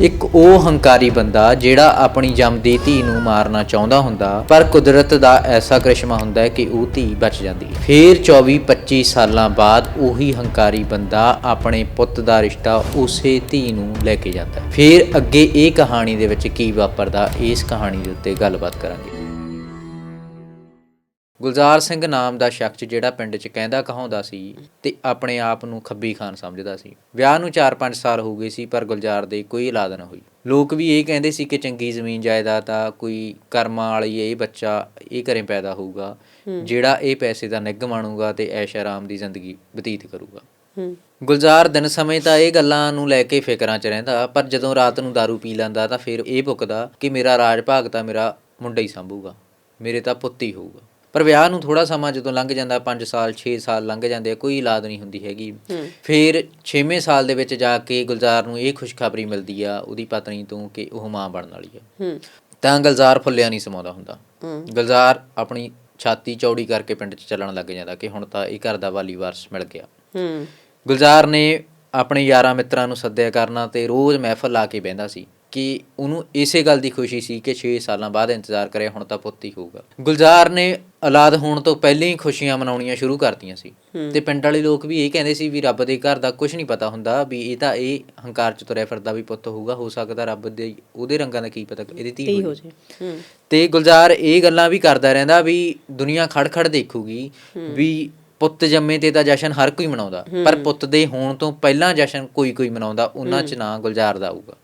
ਇੱਕ ਉਹ ਹੰਕਾਰੀ ਬੰਦਾ ਜਿਹੜਾ ਆਪਣੀ ਜੰਮਦੀ ਧੀ ਨੂੰ ਮਾਰਨਾ ਚਾਹੁੰਦਾ ਹੁੰਦਾ, ਪਰ ਕੁਦਰਤ ਦਾ ਐਸਾ ਕ੍ਰਿਸ਼ਮਾ ਹੁੰਦਾ ਹੈ ਕਿ ਉਹ ਧੀ ਬਚ ਜਾਂਦੀ ਹੈ। ਫਿਰ 24 25 ਸਾਲਾਂ ਬਾਅਦ ਉਹੀ ਹੰਕਾਰੀ ਬੰਦਾ ਆਪਣੇ ਪੁੱਤ ਦਾ ਰਿਸ਼ਤਾ ਉਸੇ ਧੀ ਨੂੰ ਲੈ ਕੇ ਜਾਂਦਾ ਹੈ। ਫਿਰ ਅੱਗੇ ਇਹ ਕਹਾਣੀ ਦੇ ਵਿੱਚ ਕੀ ਵਾਪਰਦਾ, ਇਸ ਕਹਾਣੀ ਦੇ ਉੱਤੇ ਗੱਲਬਾਤ ਕਰਾਂਗੇ। ਗੁਲਜ਼ਾਰ ਸਿੰਘ ਨਾਮ ਦਾ ਸ਼ਖਸ ਜਿਹੜਾ ਪਿੰਡ 'ਚ ਕਹਿੰਦਾ ਕਹਾਉਂਦਾ ਸੀ ਤੇ ਆਪਣੇ ਆਪ ਨੂੰ ਖੱਬੀ ਖਾਨ ਸਮਝਦਾ ਸੀ। ਵਿਆਹ ਨੂੰ 4-5 ਸਾਲ ਹੋ ਗਏ ਸੀ ਪਰ ਗੁਲਜ਼ਾਰ ਦੇ ਕੋਈ ਔਲਾਦ ਨਾ ਹੋਈ। ਲੋਕ ਵੀ ਇਹ ਕਹਿੰਦੇ ਸੀ ਕਿ ਚੰਗੀ ਜ਼ਮੀਨ ਜਾਇਦਾਦ ਆ ਕੋਈ ਕਰਮਾਂ ਵਾਲੀ ਇਹ ਬੱਚਾ ਇਹ ਘਰੇ ਪੈਦਾ ਹੋਊਗਾ ਜਿਹੜਾ ਇਹ ਪੈਸੇ ਦਾ ਨਿੱਘ ਮਾਣੂਗਾ ਤੇ ਐਸ਼ ਆਰਾਮ ਦੀ ਜ਼ਿੰਦਗੀ ਬਤੀਤ ਕਰੂਗਾ। ਗੁਲਜ਼ਾਰ ਦਿਨ ਸਮੇਂ ਤਾਂ ਇਹ ਗੱਲਾਂ ਨੂੰ ਲੈ ਕੇ ਫਿਕਰਾਂ 'ਚ ਰਹਿੰਦਾ ਪਰ ਜਦੋਂ ਰਾਤ ਨੂੰ दारू ਪੀ ਲੈਂਦਾ ਤਾਂ ਫਿਰ ਇਹ ਪੁੱਕਦਾ ਕਿ ਮੇਰਾ ਰਾਜ ਭਾਗ ਤਾਂ ਮੇਰਾ ਮੁੰਡਾ ਹੀ ਸੰਭੂਗਾ ਮੇਰੇ ਤਾਂ ਪੁੱਤ ਹੀ ਹੋਊਗਾ। ਪਰ ਵਿਆਹ ਨੂੰ ਥੋੜਾ ਸਮਾਂ ਜਦੋਂ ਲੰਘ ਜਾਂਦਾ 5 ਸਾਲ 6 ਸਾਲ ਲੰਘ ਜਾਂਦੇ ਆ ਕੋਈ ਔਲਾਦ ਨਹੀਂ ਹੁੰਦੀ ਹੈਗੀ। ਫਿਰ 6ਵੇਂ ਸਾਲ ਦੇ ਵਿੱਚ ਜਾ ਕੇ ਗੁਲਜ਼ਾਰ ਨੂੰ ਇਹ ਖੁਸ਼ਖਬਰੀ ਮਿਲਦੀ ਆ ਉਹਦੀ ਪਤਨੀ ਤੋਂ ਕਿ ਉਹ ਮਾਂ ਬਣਨ ਵਾਲੀ ਆ। ਤਾਂ ਗੁਲਜ਼ਾਰ ਫੁੱਲਿਆ ਨਹੀਂ ਸਮਾਉਂਦਾ ਹੁੰਦਾ। ਗੁਲਜ਼ਾਰ ਆਪਣੀ ਛਾਤੀ ਚੌੜੀ ਕਰਕੇ ਪਿੰਡ 'ਚ ਚੱਲਣ ਲੱਗ ਜਾਂਦਾ ਕਿ ਹੁਣ ਤਾਂ ਇਹ ਘਰ ਦਾ ਵਾਲੀ ਵਾਰਸ ਮਿਲ ਗਿਆ। ਗੁਲਜ਼ਾਰ ਨੇ ਆਪਣੇ ਯਾਰਾਂ ਮਿੱਤਰਾਂ ਨੂੰ ਸੱਦਿਆ ਕਰਨਾ ਤੇ ਰੋਜ਼ ਮਹਿਫਲ ਲਾ ਕੇ ਬਹਿੰਦਾ ਸੀ ਕਿ ਉਹਨੂੰ ਇਸੇ ਗੱਲ ਦੀ ਖੁਸ਼ੀ ਸੀ ਕਿ 6 ਸਾਲਾਂ ਬਾਅਦ ਇੰਤਜ਼ਾਰ ਕਰੇ ਹੁਣ ਤਾਂ ਪੁੱਤ ਹੀ ਹੋਊਗਾ। ਗੁਲਜ਼ਾਰ ਨੇ ਔਲਾਦ ਹੋਣ ਤੋਂ ਪਹਿਲਾਂ ਹੀ ਖੁਸ਼ੀਆਂ ਮਨਾਉਣੀਆਂ ਸ਼ੁਰੂ ਕਰਤੀਆਂ ਸੀ। ਤੇ ਪਿੰਡ ਵਾਲੇ ਲੋਕ ਵੀ ਇਹ ਕਹਿੰਦੇ ਸੀ ਵੀ ਰੱਬ ਦੇ ਘਰ ਦਾ ਕੁਝ ਨਹੀਂ ਪਤਾ ਹੁੰਦਾ ਵੀ ਇਹ ਤਾਂ ਇਹ ਹੰਕਾਰ ਚ ਤੁਰਿਆ ਫਿਰਦਾ ਵੀ ਪੁੱਤ ਹੋਊਗਾ ਹੋ ਸਕਦਾ ਰੱਬ ਦੇ ਉਹਦੇ ਰੰਗਾਂ ਦਾ ਕੀ ਪਤਾ ਇਹਦੀ ਧੀ ਹੋ ਜੇ ਤੇ ਗੁਲਜ਼ਾਰ ਇਹ ਗੱਲਾਂ ਵੀ ਕਰਦਾ ਰਹਿੰਦਾ ਵੀ ਦੁਨੀਆ ਖੜ-ਖੜ ਦੇਖੂਗੀ ਵੀ ਪੁੱਤ ਜੰਮੇ ਤੇ ਤਾਂ ਜਸ਼ਨ ਹਰ ਕੋਈ ਮਨਾਉਂਦਾ ਪਰ ਪੁੱਤ ਦੇ ਹੋਣ ਤੋਂ ਪਹਿਲਾਂ ਜਸ਼ਨ ਕੋਈ ਕੋਈ ਮਨਾਉਂਦਾ ਉਹਨਾਂ ਚ ਨਾਂ ਗੁਲਜ਼ਾਰ ਦਾ ਆਊਗਾ।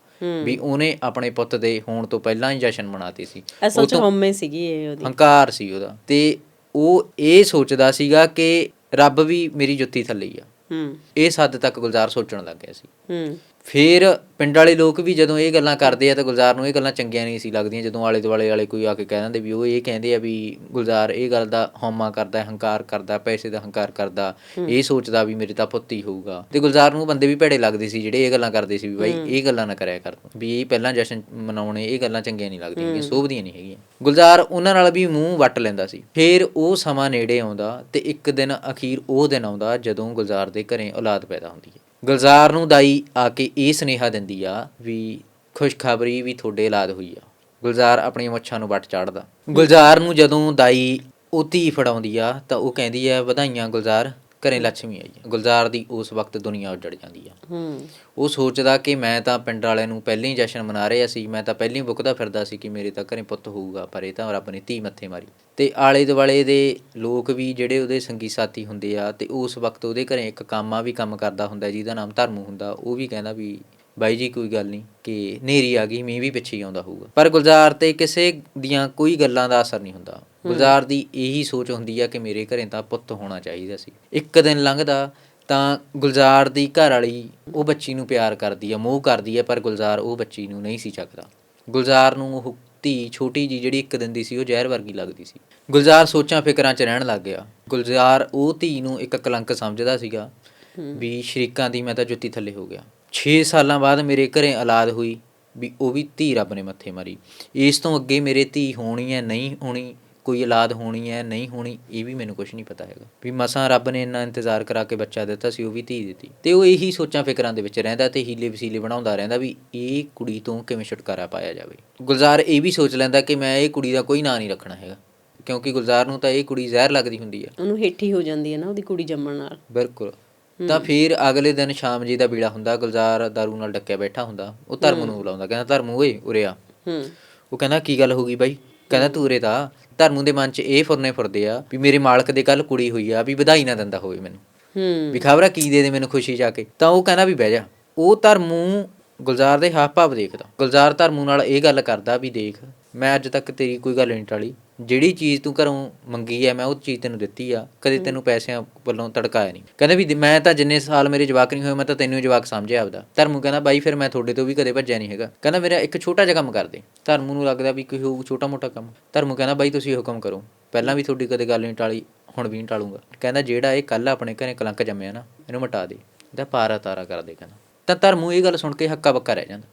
ਵੀ ਉਹਨੇ ਆਪਣੇ ਪੁੱਤ ਦੇ ਹੋਣ ਤੋਂ ਪਹਿਲਾਂ ਹੀ ਜਸ਼ਨ ਮਨਾਤੇ ਸੀ। ਅਸਲ ਚ ਹਉਮੈ ਸੀਗੀ ਇਹ ਉਹਦੀ। ਹੰਕਾਰ ਸੀ ਉਹਦਾ। ਤੇ ਉਹ ਇਹ ਸੋਚਦਾ ਸੀਗਾ ਕਿ ਰੱਬ ਵੀ ਮੇਰੀ ਜੁੱਤੀ ਥੱਲੇ ਹੀ ਆ। ਹੂੰ। ਇਸ ਹੱਦ ਤੱਕ ਗੁਲਜ਼ਾਰ ਸੋਚਣ ਲੱਗ ਗਿਆ ਸੀ। ਹੂੰ। ਫਿਰ ਪਿੰਡ ਵਾਲੇ ਲੋਕ ਵੀ ਜਦੋਂ ਇਹ ਗੱਲਾਂ ਕਰਦੇ ਆ ਤਾਂ ਗੁਲਜ਼ਾਰ ਨੂੰ ਇਹ ਗੱਲਾਂ ਚੰਗੀਆਂ ਨਹੀਂ ਸੀ ਲੱਗਦੀਆਂ ਜਦੋਂ ਆਲੇ ਦੁਆਲੇ ਵਾਲੇ ਕੋਈ ਆ ਕੇ ਕਹਿ ਦਿੰਦੇ ਵੀ ਉਹ ਇਹ ਕਹਿੰਦੇ ਆ ਵੀ ਗੁਲਜ਼ਾਰ ਇਹ ਗੱਲ ਦਾ ਹਉਮਾ ਕਰਦਾ ਹੈ, ਹੰਕਾਰ ਕਰਦਾ ਪੈਸੇ ਦਾ ਹੰਕਾਰ ਕਰਦਾ ਇਹ ਸੋਚਦਾ ਵੀ ਮੇਰੇ ਤਾਂ ਪੁੱਤ ਹੀ ਹੋਊਗਾ। ਤੇ ਗੁਲਜ਼ਾਰ ਨੂੰ ਬੰਦੇ ਵੀ ਭੇੜੇ ਲੱਗਦੇ ਸੀ ਜਿਹੜੇ ਇਹ ਗੱਲਾਂ ਕਰਦੇ ਸੀ ਵੀ ਬਾਈ ਇਹ ਗੱਲਾਂ ਨਾ ਕਰਿਆ ਕਰ। ਵੀ ਇਹ ਪਹਿਲਾਂ ਜਸ਼ਨ ਮਨਾਉਣੇ ਇਹ ਗੱਲਾਂ ਚੰਗੀਆਂ ਨਹੀਂ ਲੱਗਦੀਆਂ ਹੈਗੀਆਂ, ਸੋਭਦੀਆਂ ਨਹੀਂ ਹੈਗੀਆਂ। ਗੁਲਜ਼ਾਰ ਉਹਨਾਂ ਨਾਲ ਵੀ ਮੂੰਹ ਵੱਟ ਲੈਂਦਾ ਸੀ। ਫਿਰ ਉਹ ਸਮਾਂ ਨੇੜੇ ਆਉਂਦਾ ਤੇ ਇੱਕ ਦਿਨ ਅਖੀਰ ਉਹ ਦਿਨ ਆਉਂਦਾ ਜਦੋਂ ਗੁਲਜ਼ਾਰ ਦੇ ਘਰੇ ਔਲਾਦ ਪੈਦਾ ਹੁੰਦੀ ਹੈ। ਗੁਲਜ਼ਾਰ ਨੂੰ ਦਾਈ ਆ ਕੇ ਇਹ ਸੁਨੇਹਾ ਦਿੰਦੀ ਆ ਵੀ ਖੁਸ਼ਖਬਰੀ ਵੀ ਤੁਹਾਡੇ ਔਲਾਦ ਹੋਈ ਆ। ਗੁਲਜ਼ਾਰ ਆਪਣੀਆਂ ਮੁੱਛਾਂ ਨੂੰ ਵੱਟ ਚਾੜਦਾ। ਗੁਲਜ਼ਾਰ ਨੂੰ ਜਦੋਂ ਦਾਈ ਉਹ ਧੀ ਫੜਾਉਂਦੀ ਆ ਤਾਂ ਉਹ ਕਹਿੰਦੀ ਆ, ਵਧਾਈਆਂ ਗੁਲਜ਼ਾਰ। ਘਰੇ ਲక్ష్ਮੀ ਆਈ ਗੁਲਜ਼ਾਰ ਦੀ ਉਸ ਵਕਤ ਦੁਨੀਆ ਉੱਜੜ ਜਾਂਦੀ ਆ। ਹੂੰ। ਉਹ ਸੋਚਦਾ ਕਿ ਮੈਂ ਤਾਂ ਪਿੰਡ ਵਾਲਿਆਂ ਨੂੰ ਪਹਿਲਾਂ ਹੀ ਜਸ਼ਨ ਮਨਾ ਰਿਹਾ ਸੀ ਮੈਂ ਤਾਂ ਪਹਿਲਾਂ ਹੀ ਬੁੱਕਦਾ ਫਿਰਦਾ ਸੀ ਕਿ ਮੇਰੇ ਤਾਂ ਘਰੇ ਪੁੱਤ ਹੋਊਗਾ ਪਰ ਇਹ ਤਾਂ ਰੱਬ ਨੇ ਧੀ ਮੱਥੇ ਮਾਰੀ। ਤੇ ਆਲੇ ਦੁਆਲੇ ਦੇ ਲੋਕ ਵੀ ਜਿਹੜੇ ਉਹਦੇ ਸੰਗੀ ਸਾਥੀ ਹੁੰਦੇ ਆ ਤੇ ਉਸ ਵਕਤ ਉਹਦੇ ਘਰੇ ਇੱਕ ਕਾਮਾ ਵੀ ਕੰਮ ਕਰਦਾ ਹੁੰਦਾ ਜਿਹਦਾ ਨਾਮ ਧਰਮੂ ਹੁੰਦਾ ਉਹ ਵੀ ਕਹਿੰਦਾ ਵੀ ਬਾਈ ਜੀ ਕੋਈ ਗੱਲ ਨਹੀਂ ਕਿ ਨੇਰੀ ਆ ਗਈ ਮੀਂਹ ਵੀ ਪਿੱਛੇ ਹੀ ਆਉਂਦਾ ਹੋਊਗਾ। ਪਰ ਗੁਲਜ਼ਾਰ ਤੇ ਕਿਸੇ ਦੀਆਂ ਕੋਈ ਗੱਲਾਂ ਦਾ ਅਸਰ ਨਹੀਂ ਹੁੰਦਾ। ਗੁਲਜ਼ਾਰ ਦੀ ਇਹੀ ਸੋਚ ਹੁੰਦੀ ਆ ਕਿ ਮੇਰੇ ਘਰੇ ਤਾਂ ਪੁੱਤ ਹੋਣਾ ਚਾਹੀਦਾ ਸੀ। ਇੱਕ ਦਿਨ ਲੰਘਦਾ ਤਾਂ ਗੁਲਜ਼ਾਰ ਦੀ ਘਰ ਵਾਲੀ ਉਹ ਬੱਚੀ ਨੂੰ ਪਿਆਰ ਕਰਦੀ ਆ ਮੋਹ ਕਰਦੀ ਆ ਪਰ ਗੁਲਜ਼ਾਰ ਉਹ ਬੱਚੀ ਨੂੰ ਨਹੀਂ ਸੀ ਚੱਕਦਾ। ਗੁਲਜ਼ਾਰ ਨੂੰ ਉਹ ਧੀ ਛੋਟੀ ਜੀ ਜਿਹੜੀ ਇੱਕ ਦਿਨ ਦੀ ਸੀ ਉਹ ਜ਼ਹਿਰ ਵਰਗੀ ਲੱਗਦੀ ਸੀ। ਗੁਲਜ਼ਾਰ ਸੋਚਾਂ ਫਿਕਰਾਂ 'ਚ ਰਹਿਣ ਲੱਗ ਗਿਆ। ਗੁਲਜ਼ਾਰ ਉਹ ਧੀ ਨੂੰ ਇੱਕ ਕਲੰਕ ਸਮਝਦਾ ਸੀਗਾ ਵੀ ਸ਼ਰੀਕਾਂ ਦੀ ਮੈਂ ਤਾਂ ਜੁੱਤੀ ਥੱਲੇ ਹੋ ਗਿਆ। 6 ਸਾਲਾਂ ਬਾਅਦ ਮੇਰੇ ਘਰੇ ਔਲਾਦ ਹੋਈ ਵੀ ਉਹ ਵੀ ਧੀ ਰੱਬ ਨੇ ਮੱਥੇ ਮਾਰੀ। ਇਸ ਤੋਂ ਅੱਗੇ ਮੇਰੇ ਧੀ ਹੋਣੀ ਹੈ ਨਹੀਂ ਹੋਣੀ ਕੋਈ ਔਲਾਦ ਹੋਣੀ ਹੈ ਨਹੀਂ ਹੋਣੀ ਇਹ ਵੀ ਮੈਨੂੰ ਕੁਝ ਨਹੀਂ ਪਤਾ ਹੈਗਾ। ਵੀ ਮਸਾਂ ਰੱਬ ਨੇ ਇੰਨਾ ਇੰਤਜ਼ਾਰ ਕਰਾ ਕੇ ਬੱਚਾ ਦਿੱਤਾ ਸੀ ਉਹ ਵੀ ਧੀ ਦਿੱਤੀ। ਤੇ ਉਹ ਇਹੀ ਸੋਚਾਂ ਫਿਕਰਾਂ ਦੇ ਵਿੱਚ ਰਹਿੰਦਾ ਤੇ ਹੀਲੇ ਵਸੀਲੇ ਬਣਾਉਂਦਾ ਰਹਿੰਦਾ ਵੀ ਇਹ ਕੁੜੀ ਤੋਂ ਕਿਵੇਂ ਛੁਟਕਾਰਾ ਪਾਇਆ ਜਾਵੇ। ਗੁਲਜ਼ਾਰ ਇਹ ਵੀ ਸੋਚ ਲੈਂਦਾ ਕਿ ਮੈਂ ਇਹ ਕੁੜੀ ਦਾ ਕੋਈ ਨਾਂ ਨਹੀਂ ਰੱਖਣਾ ਹੈਗਾ ਕਿਉਂਕਿ ਗੁਲਜ਼ਾਰ ਨੂੰ ਤਾਂ ਇਹ ਕੁੜੀ ਜ਼ਹਿਰ ਲੱਗਦੀ ਹੁੰਦੀ ਹੈ। ਉਹਨੂੰ ਹੇਠੀ ਹੋ ਜਾਂਦੀ ਹੈ ਨਾ ਉਹਦੀ ਕੁੜੀ ਜੰਮਣ ਨਾਲ। ਬਿਲਕੁਲ। ਤਾਂ ਫਿਰ ਅਗਲੇ ਦਿਨ ਸ਼ਾਮ ਜੀ ਦਾ ਬੀੜਾ ਹੁੰਦਾ ਗੁਲਜ਼ਾਰ ਦਾਰੂ ਨਾਲ ਡੱਕਿਆ ਬੈਠਾ ਹੁੰਦਾ ਉਹ ਧਰਮ ਨੂੰ ਬੁਲਾਉਂਦਾ ਕਹਿੰਦਾ ਧਰਮ ਓਏ ਉਰੇ ਆ ਹੂੰ। ਉਹ ਕਹਿੰਦਾ ਕੀ ਗੱਲ ਹੋ ਗਈ ਬਾਈ? ਕਹਿੰਦਾ ਤੂੰ ਉਰੇ ਤਾਂ ਧਰਮੂ ਦੇ ਮਨ 'ਚ ਇਹ ਫੁਰਨੇ ਫੁਰਦੇ ਆ ਵੀ ਮੇਰੇ ਮਾਲਕ ਦੇ ਕੱਲ ਕੁੜੀ ਹੋਈ ਆ ਵੀ ਵਧਾਈ ਨਾ ਦਿੰਦਾ ਹੋਵੇ ਮੈਨੂੰ। ਹੂੰ। ਵੀ ਖਬਰਾਂ ਕੀ ਦੇ ਦੇ ਮੈਨੂੰ ਖੁਸ਼ੀ ਜਾ ਕੇ? ਤਾਂ ਉਹ ਕਹਿੰਦਾ ਵੀ ਬਹਿ ਜਾ। ਉਹ ਧਰਮੂ ਗੁਲਜ਼ਾਰ ਦੇ ਹਾਵ ਭਾਵ ਦੇਖਦਾ। ਗੁਲਜ਼ਾਰ ਧਰਮੂ ਨਾਲ ਇਹ ਗੱਲ ਕਰਦਾ ਵੀ ਦੇਖ ਮੈਂ ਅੱਜ ਤੱਕ ਤੇਰੀ ਕੋਈ ਗੱਲ ਨਹੀਂ ਟਾਲੀ। ਜਿਹੜੀ ਚੀਜ਼ ਤੂੰ ਘਰੋਂ ਮੰਗੀ ਹੈ ਮੈਂ ਉਹ ਚੀਜ਼ ਤੈਨੂੰ ਦਿੱਤੀ ਆ, ਕਦੇ ਤੈਨੂੰ ਪੈਸਿਆਂ ਵੱਲੋਂ ਤੜਕਾਇਆ ਨਹੀਂ। ਕਹਿੰਦਾ ਵੀ ਮੈਂ ਤਾਂ ਜਿੰਨੇ ਸਾਲ ਮੇਰੇ ਜਵਾਕ ਨਹੀਂ ਹੋਏ, ਮੈਂ ਤਾਂ ਤੈਨੂੰ ਜਵਾਕ ਸਮਝਿਆ ਆਪਦਾ। ਧਰਮੂ ਕਹਿੰਦਾ, ਬਾਈ, ਫਿਰ ਮੈਂ ਤੁਹਾਡੇ ਤੋਂ ਵੀ ਕਦੇ ਭੱਜਿਆ ਨਹੀਂ ਹੈਗਾ। ਕਹਿੰਦਾ, ਮੇਰਾ ਇੱਕ ਛੋਟਾ ਜਿਹਾ ਕੰਮ ਕਰ ਦੇ। ਧਰਮੂ ਨੂੰ ਲੱਗਦਾ ਵੀ ਕੋਈ ਹੋਊ ਛੋਟਾ ਮੋਟਾ ਕੰਮ। ਧਰਮੂ ਕਹਿੰਦਾ, ਬਾਈ, ਤੁਸੀਂ ਹੁਕਮ ਕਰੋ। ਪਹਿਲਾਂ ਵੀ ਤੁਹਾਡੀ ਕਦੇ ਗੱਲ ਨਹੀਂ ਟਾਲੀ, ਹੁਣ ਵੀ ਨਹੀਂ ਟਾਲੂਗਾ। ਕਹਿੰਦਾ, ਜਿਹੜਾ ਇਹ ਕੱਲ ਆਪਣੇ ਘਰੇ ਕਲੰਕ ਜੰਮਿਆ ਨਾ, ਇਹਨੂੰ ਮਿਟਾ ਦੇ। ਇਹਦਾ ਪਾਰਾ ਤਾਰਾ ਕਰ ਦੇ, ਕਹਿੰਦਾ। ਤਾਂ ਧਰਮੂ ਇਹ ਗੱਲ ਸੁਣ ਕੇ ਹੱਕਾ ਬੱਕਾ ਰਹਿ ਜਾਂਦਾ।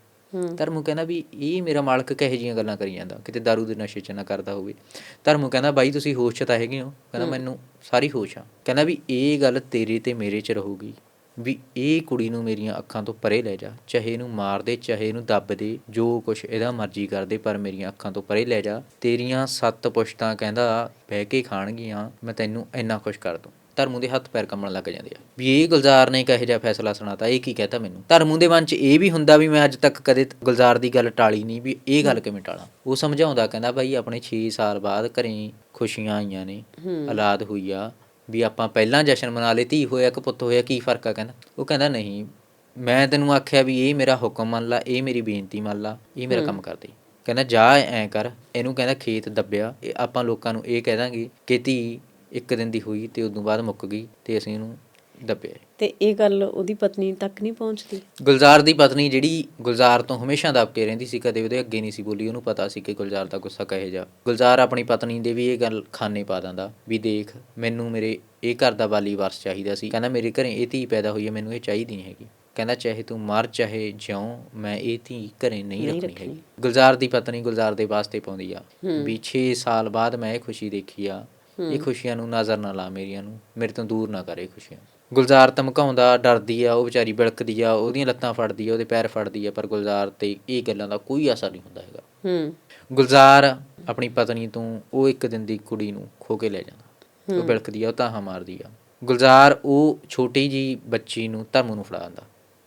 ਧਰਮੂ ਕਹਿੰਦਾ ਵੀ ਇਹ ਮੇਰਾ ਮਾਲਕ ਕਹੇ ਜੀਆਂ ਗੱਲਾਂ ਕਰੀ ਜਾਂਦਾ ਕਿਤੇ दारू ਦੇ ਨਸ਼ੇ 'ਚ ਨਾ ਕਰਦਾ ਹੋਵੇ। ਧਰਮੂ ਕਹਿੰਦਾ ਬਾਈ ਤੁਸੀਂ ਹੋਸ਼ 'ਚ ਤਾਂ ਹੈਗੇ ਹੋ ਕਹਿੰਦਾ ਮੈਨੂੰ ਸਾਰੀ ਹੋਸ਼ ਆ। ਕਹਿੰਦਾ ਵੀ ਇਹ ਗੱਲ ਤੇਰੇ ਤੇ ਮੇਰੇ 'ਚ ਰਹੂਗੀ ਵੀ ਇਹ ਕੁੜੀ ਨੂੰ ਮੇਰੀਆਂ ਅੱਖਾਂ ਤੋਂ ਪਰੇ ਲੈ ਜਾ ਚਾਹੇ ਇਹਨੂੰ ਮਾਰ ਦੇ ਚਾਹੇ ਇਹਨੂੰ ਦੱਬ ਦੇ ਜੋ ਕੁਛ ਇਹਦਾ ਮਰਜ਼ੀ ਕਰਦੇ ਪਰ ਮੇਰੀਆਂ ਅੱਖਾਂ ਤੋਂ ਪਰੇ ਲੈ ਜਾ। ਤੇਰੀਆਂ ਸੱਤ ਪੁਸ਼ਤਾਂ ਕਹਿੰਦਾ ਬਹਿ ਕੇ ਖਾਣਗੀਆਂ ਮੈਂ ਤੈਨੂੰ ਇੰਨਾ ਕੁਛ ਕਰ ਦੂੰ। ਧਰਮੂ ਦੇ ਹੱਥ ਪੈਰ ਕੰਬਣ ਲੱਗ ਜਾਂਦੇ ਆ। ਵੀ ਇਹ ਗੁਲਜ਼ਾਰ ਨੇ ਕਹੇ ਜਿਹਾ ਫੈਸਲਾ ਸੁਣਾਤਾ ਇਹ ਕੀ ਕਹਤਾ ਮੈਨੂੰ? ਧਰਮੂ ਦੇ ਮਨ 'ਚ ਇਹ ਵੀ ਹੁੰਦਾ ਵੀ ਮੈਂ ਅੱਜ ਤੱਕ ਕਦੇ ਗੁਲਜ਼ਾਰ ਦੀ ਗੱਲ ਟਾਲੀ ਨਹੀਂ ਵੀ ਇਹ ਗੱਲ ਕਿਵੇਂ ਟਾਲਾਂ? ਉਹ ਸਮਝਾਉਂਦਾ ਕਹਿੰਦਾ ਬਾਈ ਆਪਣੇ 6 ਸਾਲ ਬਾਅਦ ਘਰੇ ਖੁਸ਼ੀਆਂ ਆਈਆਂ ਨੇ ਔਲਾਦ ਹੋਈ ਆ ਵੀ ਆਪਾਂ ਪਹਿਲਾਂ ਜਸ਼ਨ ਮਨਾ ਲਏ ਧੀ ਹੋਇਆ ਕਿ ਪੁੱਤ ਹੋਇਆ ਕੀ ਫ਼ਰਕ ਆ ਕਹਿੰਦਾ? ਉਹ ਕਹਿੰਦਾ ਨਹੀਂ ਮੈਂ ਤੈਨੂੰ ਆਖਿਆ ਵੀ ਇਹ ਮੇਰਾ ਹੁਕਮ ਮੰਨ ਲਾ ਇਹ ਮੇਰੀ ਬੇਨਤੀ ਮੰਨ ਲਾ ਇਹ ਮੇਰਾ ਕੰਮ ਕਰ ਦੇ। ਕਹਿੰਦਾ ਜਾ ਐਂ ਕਰ ਇਹਨੂੰ ਕਹਿੰਦਾ ਖੇਤ ਦੱਬਿਆ ਇਹ ਆਪਾਂ ਲੋਕਾਂ ਨੂੰ ਇਹ ਕਹਿ ਦਾਂਗੇ ਕਿ ਧੀ ਇੱਕ ਦਿਨ ਦੀ ਹੋਈ ਤੇ ਉਦੋਂ ਬਾਅਦ ਮੁੱਕ ਗਈ ਤੇ ਅਸੀਂ ਇਹਨੂੰ ਦੱਬਿਆ। ਤੇ ਇਹ ਗੱਲ ਉਹਦੀ ਪਤਨੀ ਤੱਕ ਨਹੀਂ ਪਹੁੰਚਦੀ? ਗੁਲਜ਼ਾਰ ਦੀ ਪਤਨੀ ਜਿਹੜੀ ਗੁਲਜ਼ਾਰ ਤੋਂ ਹਮੇਸ਼ਾ ਦਬ ਕੇ ਰਹਿੰਦੀ ਸੀ ਕਦੇ ਉਹਦੇ ਅੱਗੇ ਨਹੀਂ ਸੀ ਬੋਲੀ ਉਹਨੂੰ ਪਤਾ ਸੀ ਕਿ ਗੁਲਜ਼ਾਰ ਦਾ ਗੁੱਸਾ ਕਹੇ ਜਾ ਗੁਲਜ਼ਾਰ ਆਪਣੀ ਪਤਨੀ ਦੇ ਵੀ ਇਹ ਗੱਲ ਖਾਨੇ ਪਾ ਦਿੰਦਾ ਵੀ ਦੇਖ ਮੈਨੂੰ ਮੇਰੇ ਇਹ ਘਰ ਦਾ ਵਾਲੀ ਵਾਰਸ ਚਾਹੀਦਾ ਸੀ। ਕਹਿੰਦਾ ਮੇਰੇ ਘਰੇ ਇਹ ਧੀ ਪੈਦਾ ਹੋਈ ਹੈ ਮੈਨੂੰ ਇਹ ਚਾਹੀਦੀ ਨਹੀਂ ਹੈਗੀ। ਕਹਿੰਦਾ ਚਾਹੇ ਤੂੰ ਮਰ ਚਾਹੇ ਜਿਉਂ ਮੈਂ ਇਹ ਧੀ ਘਰੇ ਨਹੀਂ ਰੱਖਣੀ। ਹੈਗੀ। ਗੁਲਜ਼ਾਰ ਦੀ ਪਤਨੀ ਗੁਲਜ਼ਾਰ ਦੇ ਵਾਸਤੇ ਪਾਉਂਦੀ ਆ ਵੀ 6 ਸਾਲ ਬਾਅਦ ਮੈਂ ਇਹ ਖੁਸ਼ੀ ਦੇਖੀ ਆ ਇਹ ਖੁਸ਼ੀਆਂ ਨੂੰ ਨਜ਼ਰ ਨਾ ਲਾ ਮੇਰੀਆਂ ਨੂੰ ਮੇਰੇ ਤੋਂ ਦੂਰ ਨਾ ਕਰੇ ਖੁਸ਼ੀਆਂ। ਗੁਲਜ਼ਾਰ ਧਮਕਾਉਂਦਾ ਡਰਦੀ ਆ ਉਹ ਵਿਚਾਰੀ ਬਿਲਕਦੀ ਆ ਉਹਦੀਆਂ ਲੱਤਾਂ ਫੜਦੀ ਆ ਉਹਦੇ ਪੈਰ ਫੜਦੀ ਆ ਪਰ ਗੁਲਜ਼ਾਰ ਤੇ ਇਹ ਗੱਲਾਂ ਦਾ ਕੋਈ ਅਸਰ ਨਹੀਂ ਹੁੰਦਾ ਹੈਗਾ। ਹੂੰ। ਗੁਲਜ਼ਾਰ ਆਪਣੀ ਪਤਨੀ ਤੋਂ ਉਹ ਇੱਕ ਦਿਨ ਦੀ ਕੁੜੀ ਨੂੰ ਖੋ ਕੇ ਲੈ ਜਾਂਦਾ। ਉਹ ਬਿਲਕਦੀ ਆ ਉਹ ਤਾਹਾਂ ਮਾਰਦੀ ਆ। ਗੁਲਜ਼ਾਰ ਉਹ ਛੋਟੀ ਜੀ ਬੱਚੀ ਨੂੰ ਧਰਮ ਨੂੰ ਫੜਾ ਦਿੰਦਾ।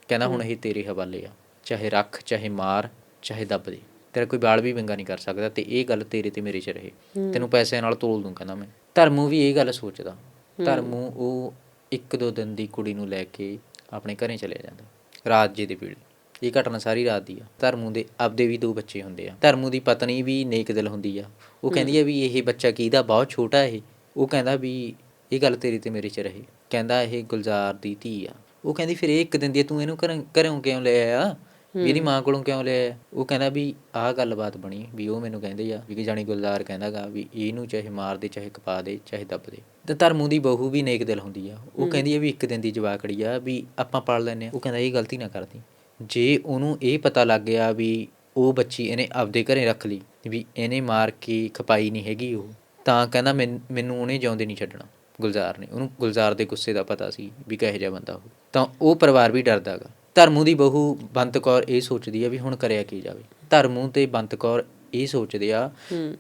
ਕਹਿੰਦਾ ਹੁਣ ਇਹ ਤੇਰੇ ਹਵਾਲੇ ਆ। ਚਾਹੇ ਰੱਖ ਚਾਹੇ ਮਾਰ ਚਾਹੇ ਦੱਬ ਦੇ। ਤੇਰਾ ਕੋਈ ਬਾਲ ਵੀ ਵਿੰਗਾ ਨਹੀਂ ਕਰ ਸਕਦਾ ਤੇ ਇਹ ਗੱਲ ਤੇਰੇ ਤੇ ਮੇਰੇ 'ਚ ਰਹੇ। ਤੈਨੂੰ ਪੈਸਿਆਂ ਨਾਲ ਤੋਲ ਦੂੰ ਕਹਿੰਦਾ ਮੈਂ। ਧਰਮੂ ਵੀ ਇਹ ਗੱਲ ਸੋਚਦਾ। ਧਰਮੂ ਉਹ ਇੱਕ ਦੋ ਦਿਨ ਦੀ ਕੁੜੀ ਨੂੰ ਲੈ ਕੇ ਆਪਣੇ ਘਰੇ ਚਲੇ ਜਾਂਦਾ ਰਾਤ ਜੇ ਦੇ ਵੇਲੇ ਇਹ ਘਟਨਾ ਸਾਰੀ ਰਾਤ ਦੀ ਆ। ਧਰਮੂ ਦੇ ਆਪਦੇ ਵੀ ਦੋ ਬੱਚੇ ਹੁੰਦੇ ਆ। ਧਰਮੂ ਦੀ ਪਤਨੀ ਵੀ ਨੇਕ ਦਿਲ ਹੁੰਦੀ ਆ। ਉਹ ਕਹਿੰਦੀ ਆ ਵੀ ਇਹ ਬੱਚਾ ਕਿਹਦਾ ਬਹੁਤ ਛੋਟਾ ਇਹ। ਉਹ ਕਹਿੰਦਾ ਵੀ ਇਹ ਗੱਲ ਤੇਰੀ ਤੇ ਮੇਰੇ 'ਚ ਰਹੇ। ਕਹਿੰਦਾ ਇਹ ਗੁਲਜ਼ਾਰ ਦੀ ਧੀ ਆ। ਉਹ ਕਹਿੰਦੀ ਫਿਰ ਇਹ ਇੱਕ ਦਿਨ ਦੀ ਤੂੰ ਇਹਨੂੰ ਘਰੋਂ ਘਰੋਂ ਕਿਉਂ ਲੈ ਆਇਆ? ਵੀ ਇਹਦੀ ਮਾਂ ਕੋਲੋਂ ਕਿਉਂ ਲੈ ਆਇਆ ਉਹ ਕਹਿੰਦਾ ਵੀ ਆਹ ਗੱਲਬਾਤ ਬਣੀ ਵੀ ਉਹ ਮੈਨੂੰ ਕਹਿੰਦੇ ਆ ਵੀ ਕਿ ਜਾਣੀ ਗੁਲਜ਼ਾਰ ਕਹਿੰਦਾਗਾ ਵੀ ਇਹਨੂੰ ਚਾਹੇ ਮਾਰ ਦੇ ਚਾਹੇ ਕਪਾ ਦੇ ਚਾਹੇ ਦੱਬ ਦੇ। ਤੇ ਧਰਮੂ ਦੀ ਬਹੂ ਵੀ ਨੇਕ ਦਿਲ ਹੁੰਦੀ ਆ। ਉਹ ਕਹਿੰਦੀ ਆ ਵੀ ਇੱਕ ਦਿਨ ਦੀ ਜਵਾਕੜੀ ਆ ਵੀ ਆਪਾਂ ਪੜ ਲੈਨੇ ਆ। ਉਹ ਕਹਿੰਦਾ ਇਹ ਗਲਤੀ ਨਾ ਕਰਦੀ। ਜੇ ਉਹਨੂੰ ਇਹ ਪਤਾ ਲੱਗ ਗਿਆ ਵੀ ਉਹ ਬੱਚੀ ਇਹਨੇ ਆਪਦੇ ਘਰੇ ਰੱਖ ਲਈ ਵੀ ਇਹਨੇ ਮਾਰ ਕੇ ਖਪਾਈ ਨਹੀਂ ਹੈਗੀ ਉਹ ਤਾਂ ਕਹਿੰਦਾ ਮੈਨ- ਮੈਨੂੰ ਉਹਨੇ ਜਿਉਂਦੇ ਨਹੀਂ ਛੱਡਣਾ ਗੁਲਜ਼ਾਰ ਨੇ। ਉਹਨੂੰ ਗੁਲਜ਼ਾਰ ਦੇ ਗੁੱਸੇ ਦਾ ਪਤਾ ਸੀ ਵੀ ਕਿਹੋ ਜਿਹਾ ਬੰਦਾ ਉਹ। ਤਾਂ ਉਹ ਪਰਿਵਾਰ ਵੀ ਡਰਦਾਗਾ। ਧਰਮੂ ਦੀ ਬਹੂ ਬੰਤ ਕੌਰ ਇਹ ਸੋਚਦੀ ਆ ਵੀ ਹੁਣ ਕਰਿਆ ਕੀ ਜਾਵੇ। ਧਰਮੂ ਤੇ ਬੰਤ ਕੌਰ ਇਹ ਸੋਚਦੇ ਆ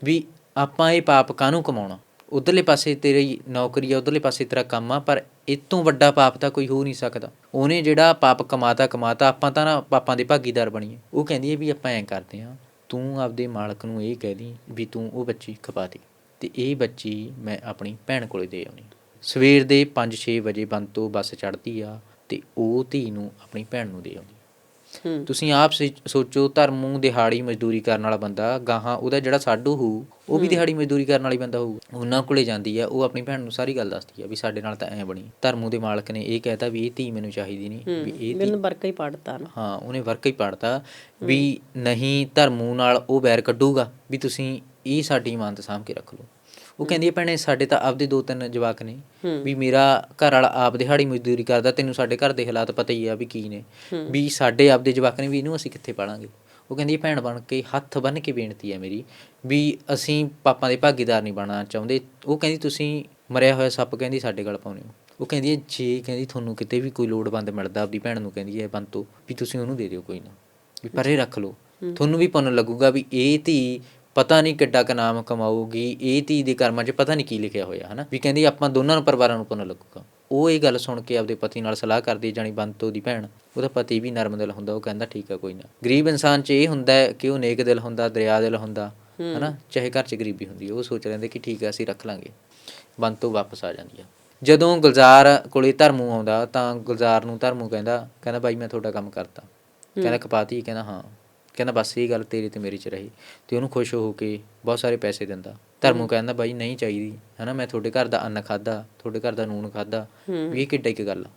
ਵੀ ਆਪਾਂ ਇਹ ਪਾਪ ਕਾਹਨੂੰ ਕਮਾਉਣਾ? ਉਧਰਲੇ ਪਾਸੇ ਤੇਰੀ ਨੌਕਰੀ ਆ ਉਧਰਲੇ ਪਾਸੇ ਤੇਰਾ ਕੰਮ ਆ ਪਰ ਇਹ ਤੋਂ ਵੱਡਾ ਪਾਪ ਤਾਂ ਕੋਈ ਹੋ ਨਹੀਂ ਸਕਦਾ। ਉਹਨੇ ਜਿਹੜਾ ਪਾਪ ਕਮਾਤਾ ਕਮਾਤਾ ਆਪਾਂ ਤਾਂ ਨਾ ਪਾਪਾਂ ਦੇ ਭਾਗੀਦਾਰ ਬਣੀਏ ਉਹ ਕਹਿੰਦੀ ਹੈ ਵੀ ਆਪਾਂ ਐਂ ਕਰਦੇ ਆ ਤੂੰ ਆਪਦੇ ਮਾਲਕ ਨੂੰ ਇਹ ਕਹਿ ਦੀ ਵੀ ਤੂੰ ਉਹ ਬੱਚੀ ਖਪਾ ਦੇ। ਤੇ ਇਹ ਬੱਚੀ ਮੈਂ ਆਪਣੀ ਭੈਣ ਕੋਲੇ ਦੇ ਆਉਣੀ। ਸਵੇਰ ਦੇ 5-6 ਵਜੇ ਬੰਦ ਤੋਂ ਬੱਸ ਚੜ੍ਹਦੀ ਆ ਤੇ ਉਹ ਧੀ ਨੂੰ ਆਪਣੀ ਭੈਣ ਨੂੰ ਦੇ ਆਉਂਦੀ ਹੂੰ। ਤੁਸੀਂ ਆਪ ਸੋਚੋ ਧਰਮੂ ਦਿਹਾੜੀ ਮਜ਼ਦੂਰੀ ਕਰਨ ਵਾਲਾ ਬੰਦਾ ਗਾਹਾਂ ਉਹਦਾ ਜਿਹੜਾ ਸਾਡੂ ਹੋਊ ਉਹ ਵੀ ਦਿਹਾੜੀ ਮਜ਼ਦੂਰੀ ਕਰਨ ਵਾਲੀ ਬੰਦਾ ਹੋਊ। ਉਹਨਾਂ ਕੋਲੇ ਜਾਂਦੀ ਆ ਉਹ ਆਪਣੀ ਭੈਣ ਨੂੰ ਸਾਰੀ ਗੱਲ ਦੱਸਦੀ ਆ ਵੀ ਸਾਡੇ ਨਾਲ ਤਾਂ ਐ ਬਣੀ। ਧਰਮੂ ਦੇ ਮਾਲਕ ਨੇ ਇਹ ਕਹਿਤਾ ਵੀ ਇਹ ਧੀ ਮੈਨੂੰ ਚਾਹੀਦੀ ਨਹੀਂ ਵੀ ਇਹ ਮੈਨੂੰ ਵਰਕਾ ਹੀ ਪੜਤਾ ਨਾ। ਹਾਂ ਉਹਨੇ ਵਰਕ ਹੀ ਪੜਤਾ ਵੀ ਨਹੀਂ ਧਰਮੂ ਨਾਲ ਉਹ ਬੈਰ ਕੱਢੂਗਾ ਵੀ ਤੁਸੀਂ ਇਹ ਸਾਡੀ ਇਮਾਨਤ ਸਾਂਭ ਕੇ ਰੱਖ ਲਓ। ਉਹ ਕਹਿੰਦੀ ਹੈ ਭੈਣੇ ਸਾਡੇ ਤਾਂ ਆਪਦੇ ਦੋ ਤਿੰਨ ਜਵਾਕ ਨੇ। ਵੀ ਮੇਰਾ ਘਰ ਵਾਲਾ ਆਪ ਦਿਹਾੜੀ ਮਜ਼ਦੂਰੀ ਕਰਦਾ ਤੈਨੂੰ ਸਾਡੇ ਘਰ ਦੇ ਹਾਲਾਤ ਪਤਾ ਹੀ ਆ ਵੀ ਕੀ ਨੇ। ਵੀ ਸਾਡੇ ਆਪਦੇ ਜਵਾਕ ਨੇ ਵੀ ਇਹਨੂੰ ਅਸੀਂ ਕਿੱਥੇ ਪਾਲਾਂਗੇ? ਉਹ ਕਹਿੰਦੀ ਭੈਣ ਬਣ ਕੇ ਹੱਥ ਬੰਨ ਕੇ ਬੇਨਤੀ ਹੈ ਮੇਰੀ ਵੀ ਅਸੀਂ ਪਾਪਾਂ ਦੇ ਭਾਗੀਦਾਰ ਨਹੀਂ ਬਣਨਾ ਚਾਹੁੰਦੇ। ਉਹ ਕਹਿੰਦੀ ਤੁਸੀਂ ਮਰਿਆ ਹੋਇਆ ਸੱਪ ਕਹਿੰਦੀ ਸਾਡੇ ਗਲ ਪਾਉਨੇ ਹੋ। ਉਹ ਕਹਿੰਦੀ ਹੈ ਜੇ ਕਹਿੰਦੀ ਤੁਹਾਨੂੰ ਕਿਤੇ ਵੀ ਕੋਈ ਲੋੜਵੰਦ ਮਿਲਦਾ ਆਪਦੀ ਭੈਣ ਨੂੰ ਕਹਿੰਦੀ ਹੈ ਬੰਤੋ ਵੀ ਤੁਸੀਂ ਉਹਨੂੰ ਦੇ ਦਿਓ ਕੋਈ ਨਾ। ਵੀ ਪਰੇ ਰੱਖ ਲਓ। ਤੁਹਾਨੂੰ ਵੀ ਪੁੰਨ ਲੱਗੂਗਾ ਵੀ ਇਹ ਧੀ ਪਤਾ ਨਹੀਂ ਕਿੱਡਾ ਕ ਨਾਮ ਕਮਾਊਗੀ ਇਹ ਧੀ ਦੇ ਕਰਮਾਂ 'ਚ ਪਤਾ ਨਹੀਂ ਕੀ ਲਿਖਿਆ ਹੋਇਆ ਹਨਾ? ਵੀ ਕਹਿੰਦੀ ਆਪਾਂ ਦੋਨਾਂ ਨੂੰ ਪਰਿਵਾਰਾਂ ਨੂੰ ਪੁੰਨ ਲੱਗੂਗਾ। ਉਹ ਇਹ ਗੱਲ ਸੁਣ ਕੇ ਆਪਦੇ ਪਤੀ ਨਾਲ ਸਲਾਹ ਕਰਦੀ ਜਾਣੀ ਬੰਤੋ ਦੀ ਭੈਣ ਉਹਦਾ ਪਤੀ ਵੀ ਨਰਮ ਦਿਲ ਹੁੰਦਾ ਉਹ ਕਹਿੰਦਾ ਠੀਕ ਆ ਕੋਈ ਨਾ। ਗਰੀਬ ਇਨਸਾਨ 'ਚ ਇਹ ਹੁੰਦਾ ਕਿ ਉਹ ਨੇਕ ਦਿਲ ਹੁੰਦਾ ਦਰਿਆ ਦਿਲ ਹੁੰਦਾ ਹਨਾ? ਚਾਹੇ ਘਰ 'ਚ ਗਰੀਬੀ ਹੁੰਦੀ ਉਹ ਸੋਚ ਲੈਂਦੇ ਕਿ ਠੀਕ ਆ ਅਸੀਂ ਰੱਖ ਲਾਂਗੇ। ਬੰਤੋ ਵਾਪਸ ਆ ਜਾਂਦੀ ਆ। ਜਦੋਂ ਗੁਲਜ਼ਾਰ ਕੋਲੇ ਧਰਮੂ ਆਉਂਦਾ ਤਾਂ ਗੁਲਜ਼ਾਰ ਨੂੰ ਧਰਮੂ ਕਹਿੰਦਾ ਕਹਿੰਦਾ ਬਾਈ ਮੈਂ ਤੁਹਾਡਾ ਕੰਮ ਕਰਤਾ। ਕਹਿੰਦਾ ਕਪਾਤੀ ਕਹਿੰਦਾ ਹਾਂ। ਕਹਿੰਦਾ ਬਸ ਇਹ ਗੱਲ ਤੇਰੇ ਤੇ ਮੇਰੀ ਚ ਰਹੀ। ਤੇ ਉਹਨੂੰ ਖੁਸ਼ ਹੋ ਕੇ ਬਹੁਤ ਸਾਰੇ ਪੈਸੇ ਦਿੰਦਾ। ਧਰਮੂ ਕਹਿੰਦਾ ਬਾਈ ਨਹੀਂ ਚਾਹੀਦੀ ਹਨਾ ਮੈਂ ਤੁਹਾਡੇ ਘਰ ਦਾ ਅੰਨ ਖਾਦਾ ਤੁਹਾਡੇ ਘਰ ਦਾ ਨੂਨ ਖਾਦਾ ਵੀ ਇਹ ਕਿੱਡਾ ਕੀ ਗੱਲ ਆ।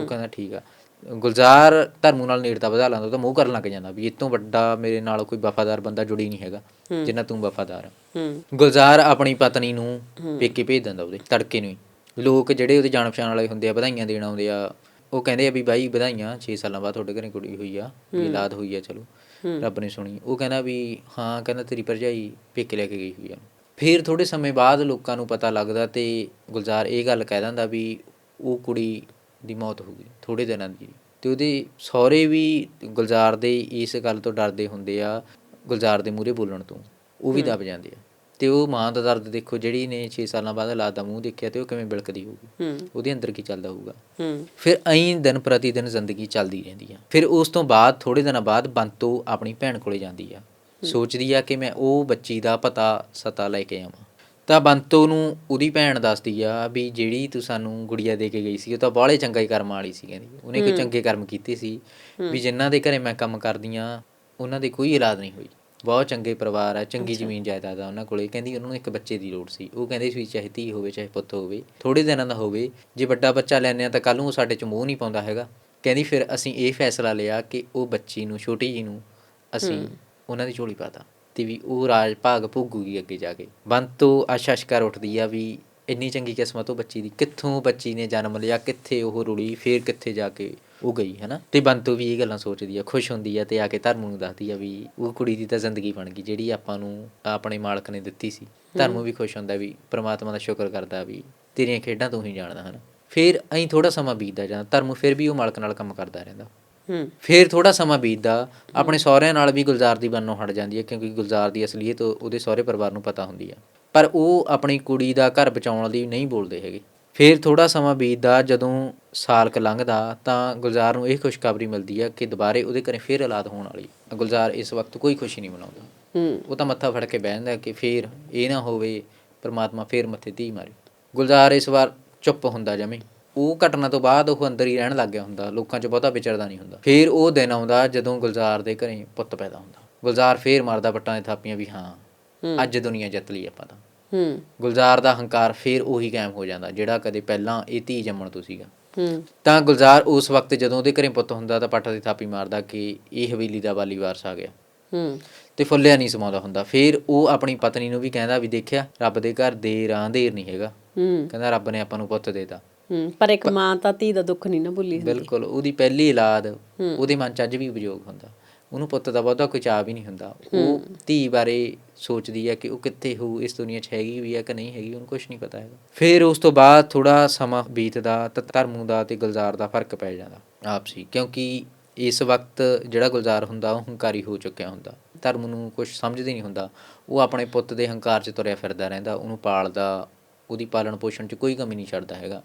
ਉਹ ਕਹਿੰਦਾ ਠੀਕ ਆ। ਗੁਲਜ਼ਾਰ ਧਰਮੂ ਨਾਲ ਨੇੜਤਾ ਵਧਾ ਲੈਂਦਾ ਤਾਂ ਮੋਹ ਕਰਨ ਲੱਗ ਜਾਂਦਾ ਵੀ ਇਹ ਤੋਂ ਵੱਡਾ ਮੇਰੇ ਨਾਲ ਕੋਈ ਵਫਾਦਾਰ ਬੰਦਾ ਜੁੜੀ ਨਹੀਂ ਹੈਗਾ ਜਿੰਨਾ ਤੂੰ ਵਫਾਦਾਰ ਆ। ਹੂੰ। ਗੁਲਜ਼ਾਰ ਆਪਣੀ ਪਤਨੀ ਨੂੰ ਪੇਕੇ ਭੇਜ ਦਿੰਦਾ ਉਹਦੇ ਤੜਕੇ ਨੂੰ ਲੋਕ ਜਿਹੜੇ ਉਹਦੇ ਜਾਣ ਪਛਾਣ ਵਾਲੇ ਹੁੰਦੇ ਆ ਵਧਾਈਆਂ ਦੇਣ ਆਉਂਦੇ ਆ ਉਹ ਕਹਿੰਦੇ ਆ ਵੀ ਬਾਈ ਵਧਾਈਆਂ 6 ਸਾਲਾਂ ਬਾਅਦ ਤੁਹਾਡੇ ਘਰੇ ਕੁੜੀ ਹੋਈ ਆ ਵੀ ਔਲਾਦ ਹੋਈ ਆ ਚਲੋ। ਰੱਬ ਨੇ ਸੁਣੀ। ਉਹ ਕਹਿੰਦਾ ਵੀ ਹਾਂ ਕਹਿੰਦਾ ਤੇਰੀ ਭਰਜਾਈ ਪੇਕੇ ਲੈ ਕੇ ਗਈ ਹੋਈ ਆ। ਫਿਰ ਥੋੜੇ ਸਮੇਂ ਬਾਅਦ ਲੋਕਾਂ ਨੂੰ ਪਤਾ ਲੱਗਦਾ ਤੇ ਗੁਲਜ਼ਾਰ ਇਹ ਗੱਲ ਕਹਿ ਦਿੰਦਾ ਵੀ ਉਹ ਕੁੜੀ ਦੀ ਮੌਤ ਹੋ ਗਈ ਥੋੜੇ ਦਿਨਾਂ ਦੀ। ਤੇ ਉਹਦੇ ਸਹੁਰੇ ਵੀ ਗੁਲਜ਼ਾਰ ਦੇ ਇਸ ਗੱਲ ਤੋਂ ਡਰਦੇ ਹੁੰਦੇ ਆ ਗੁਲਜ਼ਾਰ ਦੇ ਮੂਹਰੇ ਬੋਲਣ ਤੋਂ। ਉਹ ਵੀ ਦਬ ਜਾਂਦੇ ਆ। ਤੇ ਉਹ ਮਾਂ ਦਾ ਦਰਦ ਦੇਖੋ ਜਿਹੜੀ ਨੇ 6 ਸਾਲਾਂ ਬਾਅਦ ਔਲਾਦ ਦਾ ਮੂੰਹ ਦੇਖਿਆ ਤੇ ਉਹ ਕਿਵੇਂ ਬਿਲਕਦੀ ਹੋਊਗੀ? ਉਹਦੇ ਅੰਦਰ ਕੀ ਚੱਲਦਾ ਹੋਊਗਾ? ਫਿਰ ਐਂ ਦਿਨ ਪ੍ਰਤੀ ਦਿਨ ਜ਼ਿੰਦਗੀ ਚੱਲਦੀ ਰਹਿੰਦੀ ਆ। ਫਿਰ ਉਸ ਤੋਂ ਬਾਅਦ ਥੋੜੇ ਦਿਨਾਂ ਬਾਅਦ ਬੰਤੋ ਆਪਣੀ ਭੈਣ ਕੋਲੇ ਜਾਂਦੀ ਆ। ਸੋਚਦੀ ਆ ਕਿ ਮੈਂ ਉਹ ਬੱਚੀ ਦਾ ਪਤਾ ਸਤਾ ਲੈ ਕੇ ਆਵਾਂ। ਤਾਂ ਬੰਤੋ ਨੂੰ ਉਹਦੀ ਭੈਣ ਦੱਸਦੀ ਆ ਵੀ ਜਿਹੜੀ ਤੂੰ ਸਾਨੂੰ ਗੁੜੀਆ ਦੇ ਕੇ ਗਈ ਸੀ ਉਹ ਤਾਂ ਬਾਹਲੇ ਚੰਗਾ ਹੀ ਕਰਮ ਵਾਲੀ ਸੀ ਕਹਿੰਦੀ। ਉਹਨੇ ਕੋਈ ਚੰਗੇ ਕਰਮ ਕੀਤੇ ਸੀ ਵੀ ਜਿਨ੍ਹਾਂ ਦੇ ਘਰੇ ਮੈਂ ਕੰਮ ਕਰਦੀ ਆ ਉਹਨਾਂ ਦੀ ਕੋਈ ਇਲਾਜ ਨਹੀਂ ਹੋਈ। ਬਹੁਤ ਚੰਗੇ ਪਰਿਵਾਰ ਆ ਚੰਗੀ ਜ਼ਮੀਨ ਜਾਇਦਾਦ ਆ ਉਹਨਾਂ ਕੋਲੇ। ਕਹਿੰਦੀ ਉਹਨਾਂ ਨੂੰ ਇੱਕ ਬੱਚੇ ਦੀ ਲੋੜ ਸੀ। ਉਹ ਕਹਿੰਦੇ ਸੀ ਚਾਹੇ ਧੀ ਹੋਵੇ ਚਾਹੇ ਪੁੱਤ ਹੋਵੇ ਥੋੜੇ ਦਿਨਾਂ ਦਾ ਹੋਵੇ। ਜੇ ਵੱਡਾ ਬੱਚਾ ਲੈਣੇ ਆ ਤਾਂ ਕੱਲ ਨੂੰ ਉਹ ਸਾਡੇ ਚ ਮੂੰਹ ਨਹੀਂ ਪਾਉਂਦਾ ਹੈਗਾ। ਕਹਿੰਦੀ ਫਿਰ ਅਸੀਂ ਇਹ ਫੈਸਲਾ ਲਿਆ ਕਿ ਉਹ ਬੱਚੀ ਨੂੰ ਛੋਟੀ ਜੀ ਨੂੰ ਅਸੀਂ ਉਹਨਾਂ ਦੀ ਝੋਲੀ ਪਾਤਾ ਤੇ ਵੀ ਉਹ ਰਾਜ ਭਾਗ ਭੋਗੂਗੀ ਅੱਗੇ ਜਾ ਕੇ। ਬੰਦ ਤੋਂ ਆਸ਼ਾ ਸ਼ਿਕਾਰ ਉੱਠਦੀ ਆ ਵੀ ਇੰਨੀ ਚੰਗੀ ਕਿਸਮਤ ਉਹ ਬੱਚੀ ਦੀ। ਕਿੱਥੋਂ ਬੱਚੀ ਨੇ ਜਨਮ ਲਿਆ ਕਿੱਥੇ ਉਹ ਰੁੜੀ ਫੇਰ ਕਿੱਥੇ ਜਾ ਕੇ ਉਹ ਗਈ ਹੈਨਾ? ਤੇ ਬੰਤੋ ਵੀ ਇਹ ਗੱਲਾਂ ਸੋਚਦੀ ਆ ਖੁਸ਼ ਹੁੰਦੀ ਆ ਤੇ ਆ ਕੇ ਧਰਮ ਨੂੰ ਦੱਸਦੀ ਆ ਵੀ ਉਹ ਕੁੜੀ ਦੀ ਤਾਂ ਜ਼ਿੰਦਗੀ ਬਣ ਗਈ ਜਿਹੜੀ ਆਪਾਂ ਨੂੰ ਆਪਣੇ ਮਾਲਕ ਨੇ ਦਿੱਤੀ ਸੀ। ਧਰਮ ਵੀ ਖੁਸ਼ ਹੁੰਦਾ ਵੀ ਪ੍ਰਮਾਤਮਾ ਦਾ ਸ਼ੁਕਰ ਕਰਦਾ ਵੀ ਤੇਰੀਆਂ ਖੇਡਾਂ ਤੂੰ ਹੀ ਜਾਣਦਾ ਹਨਾ? ਫਿਰ ਐਂ ਥੋੜਾ ਸਮਾਂ ਬੀਤਦਾ ਜਾਂਦਾ ਧਰਮ ਫਿਰ ਵੀ ਉਹ ਮਾਲਕ ਨਾਲ ਕੰਮ ਕਰਦਾ ਰਹਿੰਦਾ। ਹੂੰ। ਫਿਰ ਥੋੜਾ ਸਮਾਂ ਬੀਤਦਾ ਆਪਣੇ ਸਹੁਰਿਆਂ ਨਾਲ ਵੀ ਗੁਲਜ਼ਾਰ ਦੀ ਬੰਨੋਂ ਹਟ ਜਾਂਦੀ ਹੈ ਕਿਉਂਕਿ ਗੁਲਜ਼ਾਰ ਦੀ ਅਸਲੀਅਤ ਉਹਦੇ ਸਹੁਰੇ ਪਰਿਵਾਰ ਨੂੰ ਪਤਾ ਹੁੰਦੀ ਆ। ਪਰ ਉਹ ਆਪਣੀ ਕੁੜੀ ਦਾ ਘਰ ਬਚਾਉਣ ਲਈ ਨਹੀਂ ਬੋਲਦੇ ਹੈਗੇ। ਫਿਰ ਥੋੜਾ ਸਮਾਂ ਬੀਤਦਾ ਜਦੋਂ ਸਾਲ ਕ ਲੰਘਦਾ ਤਾਂ ਗੁਲਜ਼ਾਰ ਨੂੰ ਇਹ ਖੁਸ਼ਖਬਰੀ ਮਿਲਦੀ ਆ ਕਿ ਦੁਬਾਰੇ ਉਹਦੇ ਘਰੇ ਫਿਰ ਔਲਾਦ ਹੋਣ ਵਾਲੀ। ਗੁਲਜ਼ਾਰ ਇਸ ਵਕਤ ਕੋਈ ਖੁਸ਼ੀ ਨਹੀਂ ਮਨਾਉਂਦਾ। ਹੂੰ। ਉਹ ਤਾਂ ਮੱਥਾ ਫੜ ਕੇ ਬਹਿ ਜਾਂਦਾ ਕਿ ਫੇਰ ਇਹ ਨਾ ਹੋਵੇ ਪਰਮਾਤਮਾ ਫੇਰ ਮੱਥੇ ਧੀ ਮਾਰੇ। ਗੁਲਜ਼ਾਰ ਇਸ ਵਾਰ ਚੁੱਪ ਹੁੰਦਾ ਜਮੀ। ਉਹ ਘਟਨਾ ਤੋਂ ਬਾਅਦ ਉਹ ਅੰਦਰ ਹੀ ਰਹਿਣ ਲੱਗ ਗਿਆ ਹੁੰਦਾ ਲੋਕਾਂ 'ਚ ਬਹੁਤਾ ਵਿਚਰਦਾ ਨਹੀਂ ਹੁੰਦਾ। ਫੇਰ ਉਹ ਦਿਨ ਆਉਂਦਾ ਜਦੋਂ ਗੁਲਜ਼ਾਰ ਦੇ ਘਰੇ ਪੁੱਤ ਪੈਦਾ ਹੁੰਦਾ। ਗੁਲਜ਼ਾਰ ਫੇਰ ਮਾਰਦਾ ਪੱਟਾਂ ਦੇ ਥਾਪੀਆਂ ਵੀ ਹਾਂ ਹੂੰ। ਅੱਜ ਦੁਨੀਆ ਜਿੱਤ ਲਈ ਆਪਾਂ ਤਾਂ। ਹੂੰ। ਗੁਲਜ਼ਾਰ ਦਾ ਹੰਕਾਰ ਫੇਰ ਉਹੀ ਕਾਇਮ ਹੋ ਜਾਂਦਾ ਜਿਹੜਾ ਕਦੇ ਪਹਿਲਾਂ ਇਹ ਧੀ ਜੰਮਣ ਤੋਂ ਸੀਗਾ। ਹੂੰ। ਤਾਂ ਗੁਲਜ਼ਾਰ ਉਸ ਵਕਤ ਜਦੋਂ ਉਹਦੇ ਘਰੇ ਪੁੱਤ ਹੁੰਦਾ ਤਾਂ ਪੱਟਾਂ ਦੀ ਥਾਪੀ ਮਾਰਦਾ ਕਿ ਇਹ ਹਵੇਲੀ ਦਾ ਵਾਲੀ ਵਾਰਸ ਆ ਗਿਆ। ਹੂੰ। ਤੇ ਫੁੱਲਿਆ ਨਹੀਂ ਸਮਾਉਂਦਾ ਹੁੰਦਾ। ਫਿਰ ਉਹ ਆਪਣੀ ਪਤਨੀ ਨੂੰ ਵੀ ਕਹਿੰਦਾ ਵੀ ਦੇਖਿਆ ਰੱਬ ਦੇ ਘਰ ਦੇਰ ਆਂ ਦੇਰ ਨਹੀਂ ਹੈਗਾ। ਹੂੰ। ਕਹਿੰਦਾ ਰੱਬ ਨੇ ਆਪਾਂ ਨੂੰ ਪੁੱਤ ਦੇਤਾ। ਹੂੰ ਪਰ ਇੱਕ ਮਾਂ ਤਾਂ ਧੀ ਦਾ ਦੁੱਖ ਨਹੀਂ ਨਾ ਭੁੱਲੀ ਬਿਲਕੁਲ ਉਹਦੀ ਪਹਿਲੀ ਔਲਾਦ ਉਹਦੇ ਮਨ ਚ ਅੱਜ ਵੀ ਵਿਯੋਗ ਹੁੰਦਾ। ਉਹਨੂੰ ਪੁੱਤ ਦਾ ਬਹੁਤਾ ਕੋਈ ਚਾਅ ਵੀ ਨਹੀਂ ਹੁੰਦਾ। ਉਹ ਧੀ ਬਾਰੇ ਸੋਚਦੀ ਹੈ ਕਿ ਉਹ ਕਿੱਥੇ ਹੋ ਇਸ ਦੁਨੀਆ 'ਚ ਹੈਗੀ ਵੀ ਹੈ ਕਿ ਨਹੀਂ ਹੈਗੀ ਉਹਨੂੰ ਕੁਝ ਨਹੀਂ ਪਤਾ ਹੈਗਾ। ਫਿਰ ਉਸ ਤੋਂ ਬਾਅਦ ਥੋੜਾ ਸਮਾਂ ਬੀਤਦਾ ਤਾਂ ਧਰਮੂ ਦਾ ਤੇ ਗੁਲਜ਼ਾਰ ਦਾ ਫ਼ਰਕ ਪੈ ਜਾਂਦਾ ਆਪਸੀ ਕਿਉਂਕਿ ਇਸ ਵਕਤ ਜਿਹੜਾ ਗੁਲਜ਼ਾਰ ਹੁੰਦਾ ਉਹ ਹੰਕਾਰੀ ਹੋ ਚੁੱਕਿਆ ਹੁੰਦਾ। ਧਰਮ ਨੂੰ ਕੁਝ ਸਮਝਦੇ ਨਹੀਂ ਹੁੰਦਾ। ਉਹ ਆਪਣੇ ਪੁੱਤ ਦੇ ਹੰਕਾਰ 'ਚ ਤੁਰਿਆ ਫਿਰਦਾ ਰਹਿੰਦਾ ਉਹਨੂੰ ਪਾਲਦਾ ਉਹਦੀ ਪਾਲਣ ਪੋਸ਼ਣ 'ਚ ਕੋਈ ਕਮੀ ਨਹੀਂ ਛੱਡਦਾ ਹੈਗਾ।